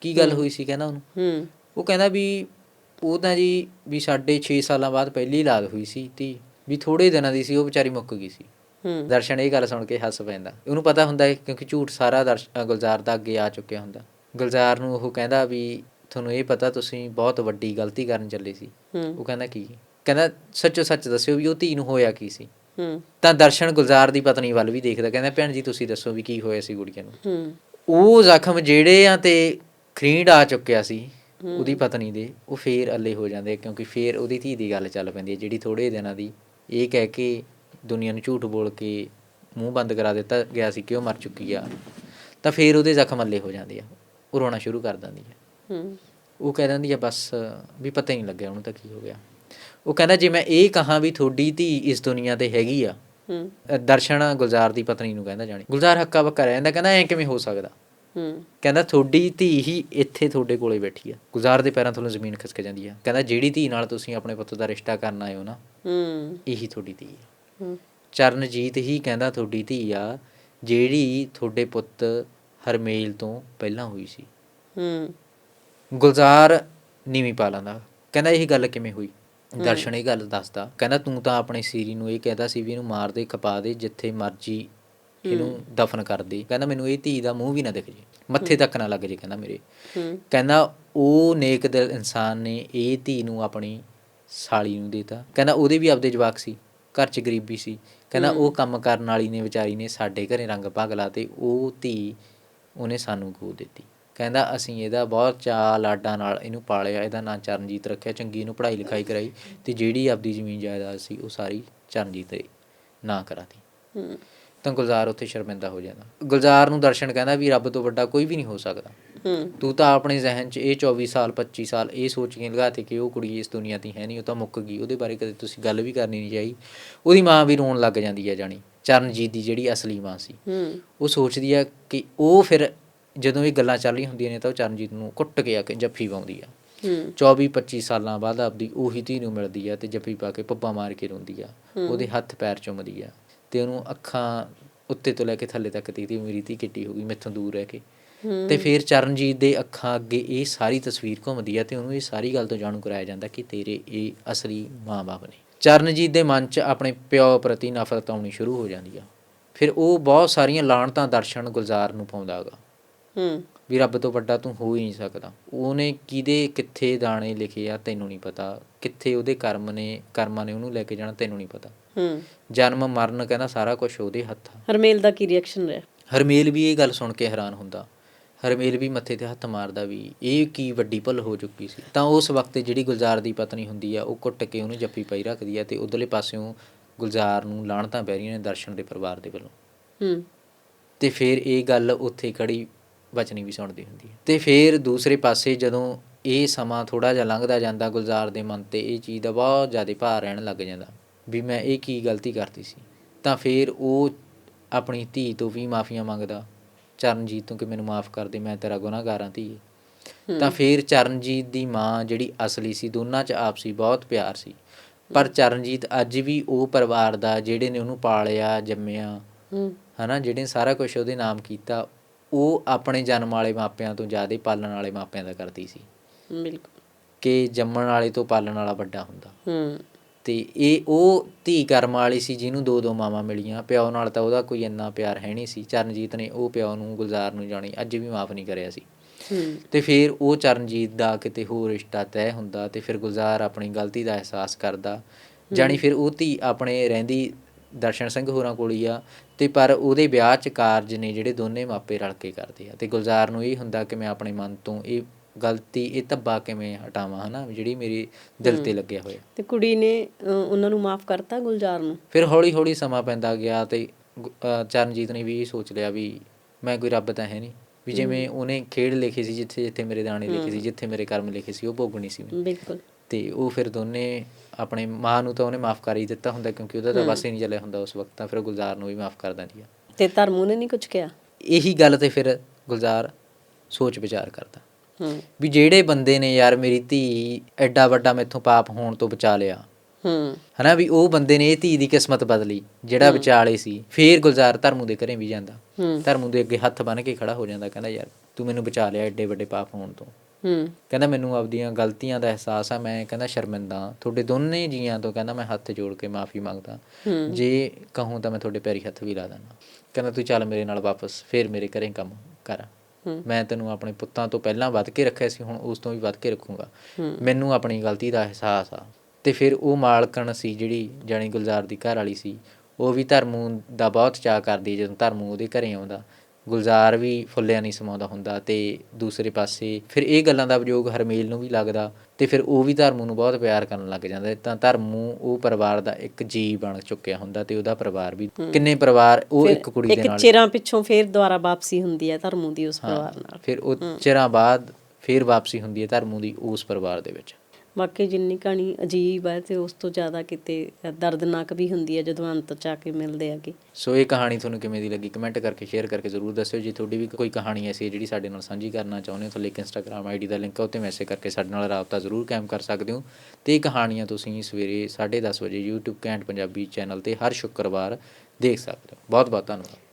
ਕੀ ਗੱਲ ਹੋਈ ਸੀ ਕਹਿੰਦਾ ਉਹਨੂੰ? ਹੂੰ। ਉਹ ਕਹਿੰਦਾ ਵੀ ਉਹ ਤਾਂ ਜੀ ਵੀ ਸਾਡੇ 6 ਸਾਲਾਂ ਬਾਅਦ ਪਹਿਲੀ ਲਾਦ ਹੋਈ ਸੀ ਤੀ ਵੀ ਥੋੜੇ ਦਿਨਾਂ ਦੀ ਸੀ ਉਹ ਵਿਚਾਰੀ ਮੁੱਕ ਗਈ ਸੀ। ਹੂੰ। ਦਰਸ਼ਨ ਇਹ ਗੱਲ ਸੁਣ ਕੇ ਹੱਸ ਪੈਂਦਾ। ਉਹਨੂੰ ਪਤਾ ਹੁੰਦਾ ਹੈ ਕਿਉਂਕਿ ਝੂਠ ਸਾਰਾ ਗੁਲਜ਼ਾਰ ਦਾ ਅੱਗੇ ਆ ਚੁੱਕਿਆ ਹੁੰਦਾ। ਗੁਲਜ਼ਾਰ ਨੂੰ ਉਹ ਕਹਿੰਦਾ ਵੀ ਤੁਹਾਨੂੰ ਇਹ ਪਤਾ ਤੁਸੀਂ ਬਹੁਤ ਵੱਡੀ ਗਲਤੀ ਕਰਨ ਚੱਲੇ ਸੀ। ਉਹ ਕਹਿੰਦਾ ਕੀ? ਕਹਿੰਦਾ ਸੱਚੋ ਸੱਚ ਦੱਸਿਓ ਵੀ ਉਹ ਧੀ ਨੂੰ ਹੋਇਆ ਕੀ ਸੀ। ਹੂੰ। ਤਾਂ ਦਰਸ਼ਨ ਗੁਲਜ਼ਾਰ ਦੀ ਪਤਨੀ ਵੱਲ ਵੀ ਦੇਖਦਾ ਕਹਿੰਦਾ ਭੈਣ ਜੀ ਤੁਸੀਂ ਦੱਸੋ ਵੀ ਕੀ ਹੋਇਆ ਸੀ ਗੁੜੀਆ ਨੂੰ। ਹੂੰ। ਉਹ ਜ਼ਖਮ ਜਿਹੜੇ ਆ ਤੇ ਖਰੀਂਡ ਆ ਚੁੱਕਿਆ ਸੀ ਉਹਦੀ ਪਤਨੀ ਦੇ ਉਹ ਫੇਰ ਅੱਲੇ ਹੋ ਜਾਂਦੇ ਕਿਉਂਕਿ ਫੇਰ ਉਹਦੀ ਧੀ ਦੀ ਗੱਲ ਚੱਲ ਪੈਂਦੀ ਹੈ ਜਿਹੜੀ ਥੋੜੇ ਦਿਨਾਂ ਦੀ ਇਹ ਕਹਿ ਕੇ ਦੁਨੀਆ ਨੂੰ ਝੂਠ ਬੋਲ ਕੇ ਮੂੰਹ ਬੰਦ ਕਰਾ ਦਿੱਤਾ ਗਿਆ ਸੀ ਕਿ ਉਹ ਮਰ ਚੁੱਕੀ ਆ। ਤਾਂ ਫੇਰ ਉਹਦੇ ਜ਼ਖਮ ਅੱਲੇ ਹੋ ਜਾਂਦੇ ਆ। ਉਹ ਰੋਣਾ ਸ਼ੁਰੂ ਕਰ ਦਿੰਦੀ ਹੈ। ਉਹ ਕਹਿ ਦਿੰਦੀ ਆ ਬਸ ਵੀ ਪਤਾ ਹੀ ਨਹੀਂ ਲੱਗਿਆ ਉਹਨੂੰ ਤਾਂ ਕੀ ਹੋ ਗਿਆ। ਉਹ ਕਹਿੰਦਾ ਜੇ ਮੈਂ ਇਹ ਕਹਾਂ ਵੀ ਤੁਹਾਡੀ ਧੀ ਇਸ ਦੁਨੀਆ ਤੇ ਹੈਗੀ ਆ ਦਰਸ਼ਨ ਗੁਲਜ਼ਾਰ ਦੀ ਪਤਨੀ ਨੂੰ ਕਹਿੰਦਾ ਜਾਣੀ। ਗੁਲਜ਼ਾਰ ਹੱਕਾ ਬੱਕਾ ਰਹਿੰਦਾ ਕਹਿੰਦਾ ਐ ਕਿਵੇਂ ਹੋ ਸਕਦਾ? ਹੂੰ। ਕਹਿੰਦਾ ਤੁਹਾਡੀ ਧੀ ਹੀ ਇੱਥੇ ਤੁਹਾਡੇ ਕੋਲੇ ਬੈਠੀ ਆ। ਗੁਜ਼ਾਰ ਦੇ ਪੈਰਾਂ ਥੱਲੋਂ ਜ਼ਮੀਨ ਖਿਸਕ ਜਾਂਦੀ ਆ। ਕਹਿੰਦਾ ਜਿਹੜੀ ਧੀ ਨਾਲ ਤੁਸੀਂ ਆਪਣੇ ਪੁੱਤ ਦਾ ਰਿਸ਼ਤਾ ਕਰਨ ਆਏ ਹੋ ਨਾ ਹੂੰ। ਇਹੀ ਤੁਹਾਡੀ ਧੀ ਆ। ਹੂੰ। ਚਰਨਜੀਤ ਹੀ ਕਹਿੰਦਾ ਤੁਹਾਡੀ ਧੀ ਆ ਜਿਹੜੀ ਤੁਹਾਡੇ ਪੁੱਤ ਹਰਮੇਲ ਤੋਂ ਪਹਿਲਾਂ ਹੋਈ ਸੀ। ਹੂੰ। ਗੁਲਜ਼ਾਰ ਨੀਵੀਂ ਪਾ ਲੈਂਦਾ। ਕਹਿੰਦਾ ਇਹ ਗੱਲ ਕਿਵੇਂ ਹੋਈ? ਦਰਸ਼ਨ ਇਹ ਗੱਲ ਦੱਸਦਾ। ਕਹਿੰਦਾ ਤੂੰ ਤਾਂ ਆਪਣੇ ਸੀਰੀ ਨੂੰ ਇਹ ਕਹਿੰਦਾ ਸੀ ਵੀ ਇਹਨੂੰ ਮਾਰ ਦੇ ਖਪਾ ਦੇ ਜਿੱਥੇ ਮਰਜ਼ੀ ਇਹਨੂੰ ਦਫਨ ਕਰ ਦੇ। ਕਹਿੰਦਾ ਮੈਨੂੰ ਇਹ ਧੀ ਦਾ ਮੂੰਹ ਵੀ ਨਾ ਦਿਖ। ਜੇ ਮੱਥੇ ਤੱਕ ਨਾ ਲੱਗ ਜੇ ਕਹਿੰਦਾ ਮੇਰੇ। ਹੂੰ। ਕਹਿੰਦਾ ਉਹ ਨੇਕ ਦਿਲ ਇਨਸਾਨ ਨੇ ਇਹ ਧੀ ਨੂੰ ਆਪਣੀ ਸਾਲੀ ਨੂੰ ਦੇਤਾ। ਕਹਿੰਦਾ ਉਹਦੇ ਵੀ ਆਪਦੇ ਜਵਾਕ ਸੀ ਘਰ 'ਚ ਗਰੀਬੀ ਸੀ। ਕਹਿੰਦਾ ਉਹ ਕੰਮ ਕਰਨ ਵਾਲੀ ਨੇ ਵਿਚਾਰੀ ਨੇ ਸਾਡੇ ਘਰੇ ਰੰਗ ਭਾਗ ਲਾ ਤੇ ਉਹ ਧੀ ਉਹਨੇ ਸਾਨੂੰ ਗੋ ਦਿੱਤੀ। ਕਹਿੰਦਾ ਅਸੀਂ ਇਹਦਾ ਬਹੁਤ ਚਾਅ ਲਾਡਾਂ ਨਾਲ ਇਹਨੂੰ ਪਾਲਿਆ ਇਹਦਾ ਨਾਂ ਚਰਨਜੀਤ ਰੱਖਿਆ ਚੰਗੀ ਇਹਨੂੰ ਪੜ੍ਹਾਈ ਲਿਖਾਈ ਕਰਾਈ ਤੇ ਜਿਹੜੀ ਆਪਦੀ ਜ਼ਮੀਨ ਜਾਇਦਾਦ ਸੀ ਉਹ ਸਾਰੀ ਚਰਨਜੀਤ ਦੇ ਨਾਂ ਕਰਾਤੀ। ਹੂੰ। ਤਾਂ ਗੁਲਜ਼ਾਰ ਉੱਥੇ ਸ਼ਰਮਿੰਦਾ ਹੋ ਜਾਂਦਾ। ਗੁਲਜ਼ਾਰ ਨੂੰ ਦਰਸ਼ਨ ਕਹਿੰਦਾ ਵੀ ਰੱਬ ਤੋਂ ਵੱਡਾ ਕੋਈ ਵੀ ਨਹੀਂ ਹੋ ਸਕਦਾ। ਤੂੰ ਤਾਂ ਆਪਣੇ ਜ਼ਿਹਨ 'ਚ ਇਹ 24 ਸਾਲ 25 ਸਾਲ ਇਹ ਸੋਚ ਕੇ ਲਗਾਤੇ ਕਿ ਉਹ ਕੁੜੀ ਇਸ ਦੁਨੀਆ ਤੇ ਹੈ ਨਹੀਂ ਉਹ ਤਾਂ ਮੁੱਕ ਗਈ ਉਹਦੇ ਬਾਰੇ ਕਦੇ ਤੁਸੀਂ ਗੱਲ ਵੀ ਕਰਨੀ ਨਹੀਂ ਚਾਹੀ। ਉਹਦੀ ਮਾਂ ਵੀ ਰੋਣ ਲੱਗ ਜਾਂਦੀ ਹੈ ਜਾਣੀ ਚਰਨਜੀਤ ਦੀ ਜਿਹੜੀ ਅਸਲੀ ਮਾਂ ਸੀ। ਉਹ ਸੋਚਦੀ ਆ ਕਿ ਉਹ ਫਿਰ ਜਦੋਂ ਇਹ ਗੱਲਾਂ ਚੱਲ ਰਹੀਆਂ ਹੁੰਦੀਆਂ ਨੇ ਤਾਂ ਉਹ ਚਰਨਜੀਤ ਨੂੰ ਕੁੱਟ ਕੇ ਆ ਕੇ ਜੱਫੀ ਪਾਉਂਦੀ ਆ। ਹੂੰ। 24 25 ਸਾਲਾਂ ਬਾਅਦ ਆਪਦੀ ਉਹੀ ਧੀ ਨੂੰ ਮਿਲਦੀ ਆ ਤੇ ਜੱਫੀ ਪਾ ਕੇ ਪੱਪਾ ਮਾਰ ਕੇ ਰੋਂਦੀ ਆ। ਉਹਦੇ ਹੱਥ ਪੈਰ ਚੁੰਮਦੀ ਆ ਤੇ ਉਹਨੂੰ ਅੱਖਾਂ ਉੱਤੇ ਤੋਂ ਲੈ ਕੇ ਥੱਲੇ ਤੱਕ ਦੇਖਦੀ ਆ, ਮੇਰੀ ਧੀ ਕਿੱਡੀ ਹੋ ਗਈ ਮੈਥੋਂ ਦੂਰ ਰਹਿ ਕੇ। ਤੇ ਫਿਰ ਚਰਨਜੀਤ ਦੇ ਅੱਖਾਂ ਅੱਗੇ ਇਹ ਸਾਰੀ ਤਸਵੀਰ ਘੁੰਮਦੀ ਆ ਤੇ ਉਹਨੂੰ ਇਹ ਸਾਰੀ ਗੱਲ ਤੋਂ ਜਾਣੂ ਕਰਾਇਆ ਜਾਂਦਾ ਕਿ ਤੇਰੇ ਇਹ ਅਸਲੀ ਮਾਂ-ਬਾਪ ਨੇ। ਚਰਨਜੀਤ ਦੇ ਮਨ 'ਚ ਆਪਣੇ ਪਿਓ ਪ੍ਰਤੀ ਨਫ਼ਰਤ ਆਉਣੀ ਸ਼ੁਰੂ ਹੋ ਜਾਂਦੀ ਆ। ਫਿਰ ਉਹ ਬਹੁਤ ਸਾਰੀਆਂ ਲਾਣਤਾਂ ਦਰਸ਼ਨ ਗੁਲਜ਼ਾਰ ਨੂੰ ਪਾਉਂਦਾਗਾ ਹੂੰ। ਵੀ ਰੱਬ ਤੋਂ ਵੱਡਾ ਤੂੰ ਹੋ ਹੀ ਨਹੀਂ ਸਕਦਾ। ਉਹਨੇ ਕਿਹਦੇ ਕਿੱਥੇ ਦਾਣੇ ਲਿਖੇ ਆ ਤੈਨੂੰ ਨਹੀਂ ਪਤਾ। ਕਿੱਥੇ ਉਹਦੇ ਕਰਮ ਨੇ ਕਰਮਾਂ ਨੇ ਉਹਨੂੰ ਲੈ ਕੇ ਜਾਣਾ ਤੈਨੂੰ ਨਹੀਂ ਪਤਾ। ਹੂੰ। ਜਨਮ ਮਰਨ ਕਹਿੰਦਾ ਸਾਰਾ ਕੁਝ ਉਹਦੇ ਹੱਥ। ਆ ਹਰਮੇਲ ਦਾ ਕੀ ਰਿਐਕਸ਼ਨ ਰਿਹਾ? ਹਰਮੇਲ ਵੀ ਇਹ ਗੱਲ ਸੁਣ ਕੇ ਹੈਰਾਨ ਹੁੰਦਾ। ਹਰਮੇਲ ਵੀ ਮੱਥੇ ਤੇ ਹੱਥ ਮਾਰਦਾ ਵੀ ਇਹ ਕੀ ਵੱਡੀ ਭੁੱਲ ਹੋ ਚੁੱਕੀ ਸੀ। ਤਾਂ ਉਸ ਵਕਤ ਜਿਹੜੀ ਗੁਲਜ਼ਾਰ ਦੀ ਪਤਨੀ ਹੁੰਦੀ ਆ ਉਹ ਕੁੱਟ ਕੇ ਉਹਨੂੰ ਜੱਫੀ ਪਾਈ ਰੱਖਦੀ ਆ ਤੇ ਉਧਰਲੇ ਪਾਸਿਓਂ ਗੁਲਜ਼ਾਰ ਨੂੰ ਲਾਹਣਤਾਂ ਪੈ ਰਹੀਆਂ ਨੇ ਦਰਸ਼ਨ ਦੇ ਪਰਿਵਾਰ ਦੇ ਵੱਲੋਂ। ਹੂੰ। ਤੇ ਫਿਰ ਇਹ ਗੱਲ ਉੱਥੇ ਖੜੀ ਬਚਨੀ ਵੀ ਸੁਣਦੀ ਹੁੰਦੀ ਹੈ ਤੇ ਫਿਰ ਦੂਸਰੇ ਪਾਸੇ ਜਦੋਂ ਇਹ ਸਮਾਂ ਥੋੜਾ ਜਿਹਾ ਲੰਘਦਾ ਜਾਂਦਾ ਗੁਲਜ਼ਾਰ ਦੇ ਮਨ ਤੇ ਇਹ ਚੀਜ਼ ਦਾ ਬਹੁਤ ਜ਼ਿਆਦਾ ਭਾਰ ਰਹਿਣ ਲੱਗ ਜਾਂਦਾ ਵੀ ਮੈਂ ਇਹ ਕੀ ਗਲਤੀ ਕਰਤੀ ਸੀ। ਤਾਂ ਫਿਰ ਉਹ ਆਪਣੀ ਧੀ ਤੋਂ ਵੀ ਮਾਫੀਆਂ ਮੰਗਦਾ ਚਰਨਜੀਤ ਤੋਂ ਕਿ ਮੈਨੂੰ ਮਾਫ ਕਰ ਦੇ ਮੈਂ ਤੇਰਾ ਗੁਨਾਹਗਾਰ ਹਾਂ ਧੀ ਤਾਂ ਫਿਰ ਚਰਨਜੀਤ ਦੀ ਮਾਂ ਜਿਹੜੀ ਅਸਲੀ ਸੀ ਦੋਨਾਂ 'ਚ ਆਪਸੀ ਬਹੁਤ ਪਿਆਰ ਸੀ। ਪਰ ਚਰਨਜੀਤ ਅੱਜ ਵੀ ਉਹ ਪਰਿਵਾਰ ਦਾ ਜਿਹੜੇ ਨੇ ਉਹਨੂੰ ਪਾਲਿਆ ਜੰਮਿਆ ਹਨਾ ਜਿਹੜੇ ਸਾਰਾ ਕੁਝ ਉਹਦੇ ਨਾਮ ਕੀਤਾ ਉਹ ਆਪਣੇ ਜਨਮ ਵਾਲੇ ਮਾਪਿਆਂ ਤੋਂ ਜ਼ਿਆਦਾ ਪਾਲਣ ਵਾਲੇ ਮਾਪਿਆਂ ਦਾ ਕਰਦੀ ਸੀ। ਬਿਲਕੁਲ। ਕਿ ਜੰਮਣ ਵਾਲੇ ਤੋਂ ਪਾਲਣ ਵਾਲਾ ਵੱਡਾ ਹੁੰਦਾ। ਹੂੰ। ਤੇ ਇਹ ਉਹ ਧੀ ਕਰਮ ਵਾਲੀ ਸੀ ਜਿਹਨੂੰ ਦੋ ਦੋ ਮਾਵਾਂ ਮਿਲੀਆਂ। ਪਿਓ ਨਾਲ ਤਾਂ ਉਹਦਾ ਕੋਈ ਇੰਨਾ ਪਿਆਰ ਹੈ ਨਹੀਂ ਸੀ। ਚਰਨਜੀਤ ਨੇ ਉਹ ਪਿਓ ਨੂੰ ਗੁਲਜ਼ਾਰ ਨੂੰ ਜਾਣੀ ਅੱਜ ਵੀ ਮਾਫ ਨਹੀਂ ਕਰਿਆ ਸੀ। ਤੇ ਫਿਰ ਉਹ ਚਰਨਜੀਤ ਦਾ ਕਿਤੇ ਹੋਰ ਰਿਸ਼ਤਾ ਤੈਅ ਹੁੰਦਾ ਤੇ ਫਿਰ ਗੁਲਜ਼ਾਰ ਆਪਣੀ ਗਲਤੀ ਦਾ ਅਹਿਸਾਸ ਕਰਦਾ। ਜਾਣੀ ਫਿਰ ਉਹ ਧੀ ਆਪਣੇ ਰਹਿੰਦੀ ਦਰਸ਼ਨ ਸਿੰਘ ਹੋਰਾਂ ਕੋਲ ਹੀ ਆ ਤੇ ਪਰ ਉਹਦੇ ਵਿਆਹ ਚ ਕਾਰਜ ਨੇ ਜਿਹੜੇ ਦੋਨੇ ਮਾਪੇ ਰਲ ਕੇ ਕਰਦੇ ਆ। ਤੇ ਗੁਲਜ਼ਾਰ ਨੂੰ ਇਹ ਹੁੰਦਾ ਕਿ ਮੈਂ ਆਪਣੇ ਮਨ ਤੋਂ ਇਹ ਗਲਤੀ ਇਹ ਧੱਬਾ ਕਿਵੇਂ ਹਟਾਵਾਂ ਹਨਾ? ਜਿਹੜੀ ਮੇਰੇ ਦਿਲ ਤੇ ਲੱਗਿਆ ਹੋਇਆ। ਤੇ ਕੁੜੀ ਨੇ ਉਹਨਾਂ ਨੂੰ ਮਾਫ ਕਰਤਾ ਗੁਲਜ਼ਾਰ ਨੂੰ? ਫਿਰ ਹੌਲੀ ਹੌਲੀ ਸਮਾਂ ਪੈਂਦਾ ਗਿਆ ਤੇ ਚਰਨਜੀਤ ਨੇ ਵੀ ਇਹ ਸੋਚ ਲਿਆ ਵੀ ਮੈਂ ਕੋਈ ਰੱਬ ਤਾਂ ਹੈ ਨਹੀਂ ਵੀ ਜਿਵੇਂ ਉਹਨੇ ਖੇਡ ਲਿਖੀ ਸੀ ਜਿੱਥੇ ਜਿੱਥੇ ਮੇਰੇ ਦਾਣੇ ਲਿਖੇ ਸੀ ਜਿੱਥੇ ਮੇਰੇ ਕਰਮ ਲਿਖੇ ਸੀ ਉਹ ਭੋਗਣੀ ਸੀ। ਬਿਲਕੁਲ। ਤੇ ਉਹ ਫਿਰ ਦੋਨੇ ਆਪਣੇ ਮਾਂ ਨੂੰ ਤਾਂ ਉਹਨੇ ਮਾਫ ਕਰ ਹੀ ਦਿੱਤਾ ਹੁੰਦਾ ਕਿਉਂਕਿ ਉਹਦਾ ਤਾਂ ਬਸ ਹੀ ਨਹੀਂ ਚੱਲਿਆ ਹੁੰਦਾ ਉਸ ਵਕਤ ਤਾਂ ਫਿਰ ਗੁਲਜ਼ਾਰ ਨੂੰ ਵੀ ਮਾਫ ਕਰ ਦਿੰਦੀ ਆ। ਤੇ ਧਰਮੂ ਨੇ ਨਹੀਂ ਕੁਝ ਕਿਹਾ? ਇਹੀ ਗੱਲ ਤੇ ਫਿਰ ਗੁਲਜ਼ਾਰ ਸੋਚ ਵਿਚਾਰ ਕਰਦਾ। ਵੀ ਜਿਹੜੇ ਬੰਦੇ ਨੇ ਯਾਰ ਮੇਰੀ ਧੀ ਐਡਾ ਵੱਡਾ ਮੈਥੋਂ ਪਾਪ ਹੋਣ ਤੋਂ ਬਚਾ ਲਿਆ। ਹੂੰ। ਹਨਾ ਵੀ ਉਹ ਬੰਦੇ ਨੇ ਇਹ ਧੀ ਦੀ ਕਿਸਮਤ ਬਦਲੀ ਜਿਹੜਾ ਵਿਚਾਲੇ ਸੀ। ਫੇਰ ਗੁਲਜ਼ਾਰ ਧਰਮੂ ਦੇ ਘਰੇ ਵੀ ਜਾਂਦਾ। ਧਰਮੂ ਦੇ ਅੱਗੇ ਹੱਥ ਬੰਨ ਕੇ ਖੜਾ ਹੋ ਜਾਂਦਾ ਕਹਿੰਦਾ ਯਾਰ ਤੂੰ ਮੈਨੂੰ ਬਚਾ ਲਿਆ ਐਡੇ ਵੱਡੇ ਪਾਪ ਹੋਣ ਤੋਂ। ਹੂੰ। ਕਹਿੰਦਾ ਮੈਨੂੰ ਆਪਦੀਆਂ ਗਲਤੀਆਂ ਦਾ ਅਹਿਸਾਸ ਆ ਮੈਂ ਕਹਿੰਦਾ ਸ਼ਰਮਿੰਦਾ। ਤੁਹਾਡੇ ਦੋਨੇ ਜੀਆਂ ਤੋਂ ਕਹਿੰਦਾ ਮੈਂ ਹੱਥ ਜੋੜ ਕੇ ਮਾਫੀ ਮੰਗਦਾ। ਜੇ ਕਹੂੰ ਤਾਂ ਮੈਂ ਤੁਹਾਡੇ ਪੈਰੀ ਹੱਥ ਵੀ ਲਾ ਦਾਂਗਾ ਕਹਿੰਦਾ ਤੂੰ ਚੱਲ ਮੇਰੇ ਨਾਲ ਵਾਪਸ ਫੇਰ ਮੇਰੇ ਘਰੇ ਕੰਮ ਕਰ। ਮੈਂ ਤੈਨੂੰ ਆਪਣੇ ਪੁੱਤਾਂ ਤੋਂ ਪਹਿਲਾਂ ਵੱਧ ਕੇ ਰੱਖਿਆ ਸੀ, ਹੁਣ ਉਸ ਤੋਂ ਵੀ ਵੱਧ ਕੇ ਰੱਖੂੰਗਾ। ਮੈਨੂੰ ਆਪਣੀ ਗਲਤੀ ਦਾ ਅਹਿਸਾਸ ਆ। ਤੇ ਫਿਰ ਉਹ ਮਾਲਕਣ ਸੀ ਜਿਹੜੀ ਜਾਣੀ ਗੁਲਜ਼ਾਰ ਦੀ ਘਰ ਵਾਲੀ ਸੀ, ਉਹ ਵੀ ਧਰਮੂ ਦਾ ਬਹੁਤ ਚਾਅ ਕਰਦੀ ਜਦੋਂ ਧਰਮੂ ਉਹਦੇ ਘਰੇ ਆਉਂਦਾ। ਗੁਲਜ਼ਾਰ ਵੀ ਫੁੱਲਿਆਂ ਨਹੀਂ ਸਮਾਉਂਦਾ ਹੁੰਦਾ ਤੇ ਦੂਸਰੇ ਪਾਸੇ ਫਿਰ ਇਹ ਗੱਲਾਂ ਦਾ ਵਿਯੋਗ ਹਰਮੇਲ ਨੂੰ ਵੀ ਲੱਗਦਾ ਤੇ ਫਿਰ ਉਹ ਵੀ ਧਰਮੂ ਨੂੰ ਬਹੁਤ ਪਿਆਰ ਕਰਨ ਲੱਗ ਜਾਂਦਾ ਤਾਂ ਧਰਮੂ ਉਹ ਪਰਿਵਾਰ ਦਾ ਇੱਕ ਜੀ ਬਣ ਚੁੱਕਿਆ ਹੁੰਦਾ ਤੇ ਉਹਦਾ ਪਰਿਵਾਰ ਵੀ ਕਿੰਨੇ ਪਰਿਵਾਰ ਉਹ ਇੱਕ ਕੁੜੀ ਦੇ ਇੱਕ ਨਾਲ ਚਿਰਾਂ ਪਿੱਛੋਂ ਫੇਰ ਦੁਬਾਰਾ ਵਾਪਸੀ ਹੁੰਦੀ ਹੈ ਧਰਮੂ ਦੀ ਉਸ ਪਰਿਵਾਰ ਨਾਲ। ਫਿਰ ਉਹ ਚਿਰਾਂ ਬਾਅਦ ਫਿਰ ਵਾਪਸੀ ਹੁੰਦੀ ਹੈ ਧਰਮੂ ਦੀ ਉਸ ਪਰਿਵਾਰ ਦੇ ਵਿੱਚ। ਬਾਕੀ ਜਿੰਨੀ ਕਹਾਣੀ ਅਜੀਬ ਹੈ ਤੇ ਉਸ ਤੋਂ ਜ਼ਿਆਦਾ ਕਿਤੇ ਦਰਦਨਾਕ ਵੀ ਹੁੰਦੀ ਹੈ ਜਦੋਂ ਅੰਤ ਚ ਆ ਕੇ ਮਿਲਦੇ ਆਗੇ ਸੋ ਇਹ ਕਹਾਣੀ ਤੁਹਾਨੂੰ ਕਿਵੇਂ ਦੀ ਲੱਗੀ? ਕਮੈਂਟ ਕਰਕੇ ਸ਼ੇਅਰ ਕਰਕੇ ਜ਼ਰੂਰ ਦੱਸਿਓ। ਜੇ ਤੁਹਾਡੀ ਵੀ ਕੋਈ ਕਹਾਣੀ ਐਸੀ ਹੈ ਜਿਹੜੀ ਸਾਡੇ ਨਾਲ ਸਾਂਝੀ ਕਰਨਾ ਚਾਹੁੰਦੇ ਹੋ ਤਾਂ ਲਿੰਕ ਇੰਸਟਾਗ੍ਰam ਆਈਡੀ ਦਾ ਲਿੰਕ ਹੈ, ਉੱਤੇ ਮੈਸੇਜ ਕਰਕੇ ਸਾਡੇ ਨਾਲ ਰਾਬਤਾ ਜ਼ਰੂਰ ਕਾਇਮ ਕਰ ਸਕਦੇ ਹੋ। ਤੇ ਇਹ ਕਹਾਣੀਆਂ ਤੁਸੀਂ ਸਵੇਰੇ 10:30 ਵਜੇ YouTube ਕੈਂਟ ਪੰਜਾਬੀ ਚੈਨਲ ਤੇ ਹਰ ਸ਼ੁੱਕਰਵਾਰ ਦੇਖ ਸਕਦੇ ਹੋ। ਬਹੁਤ ਬਹੁਤ ਧੰਨਵਾਦ।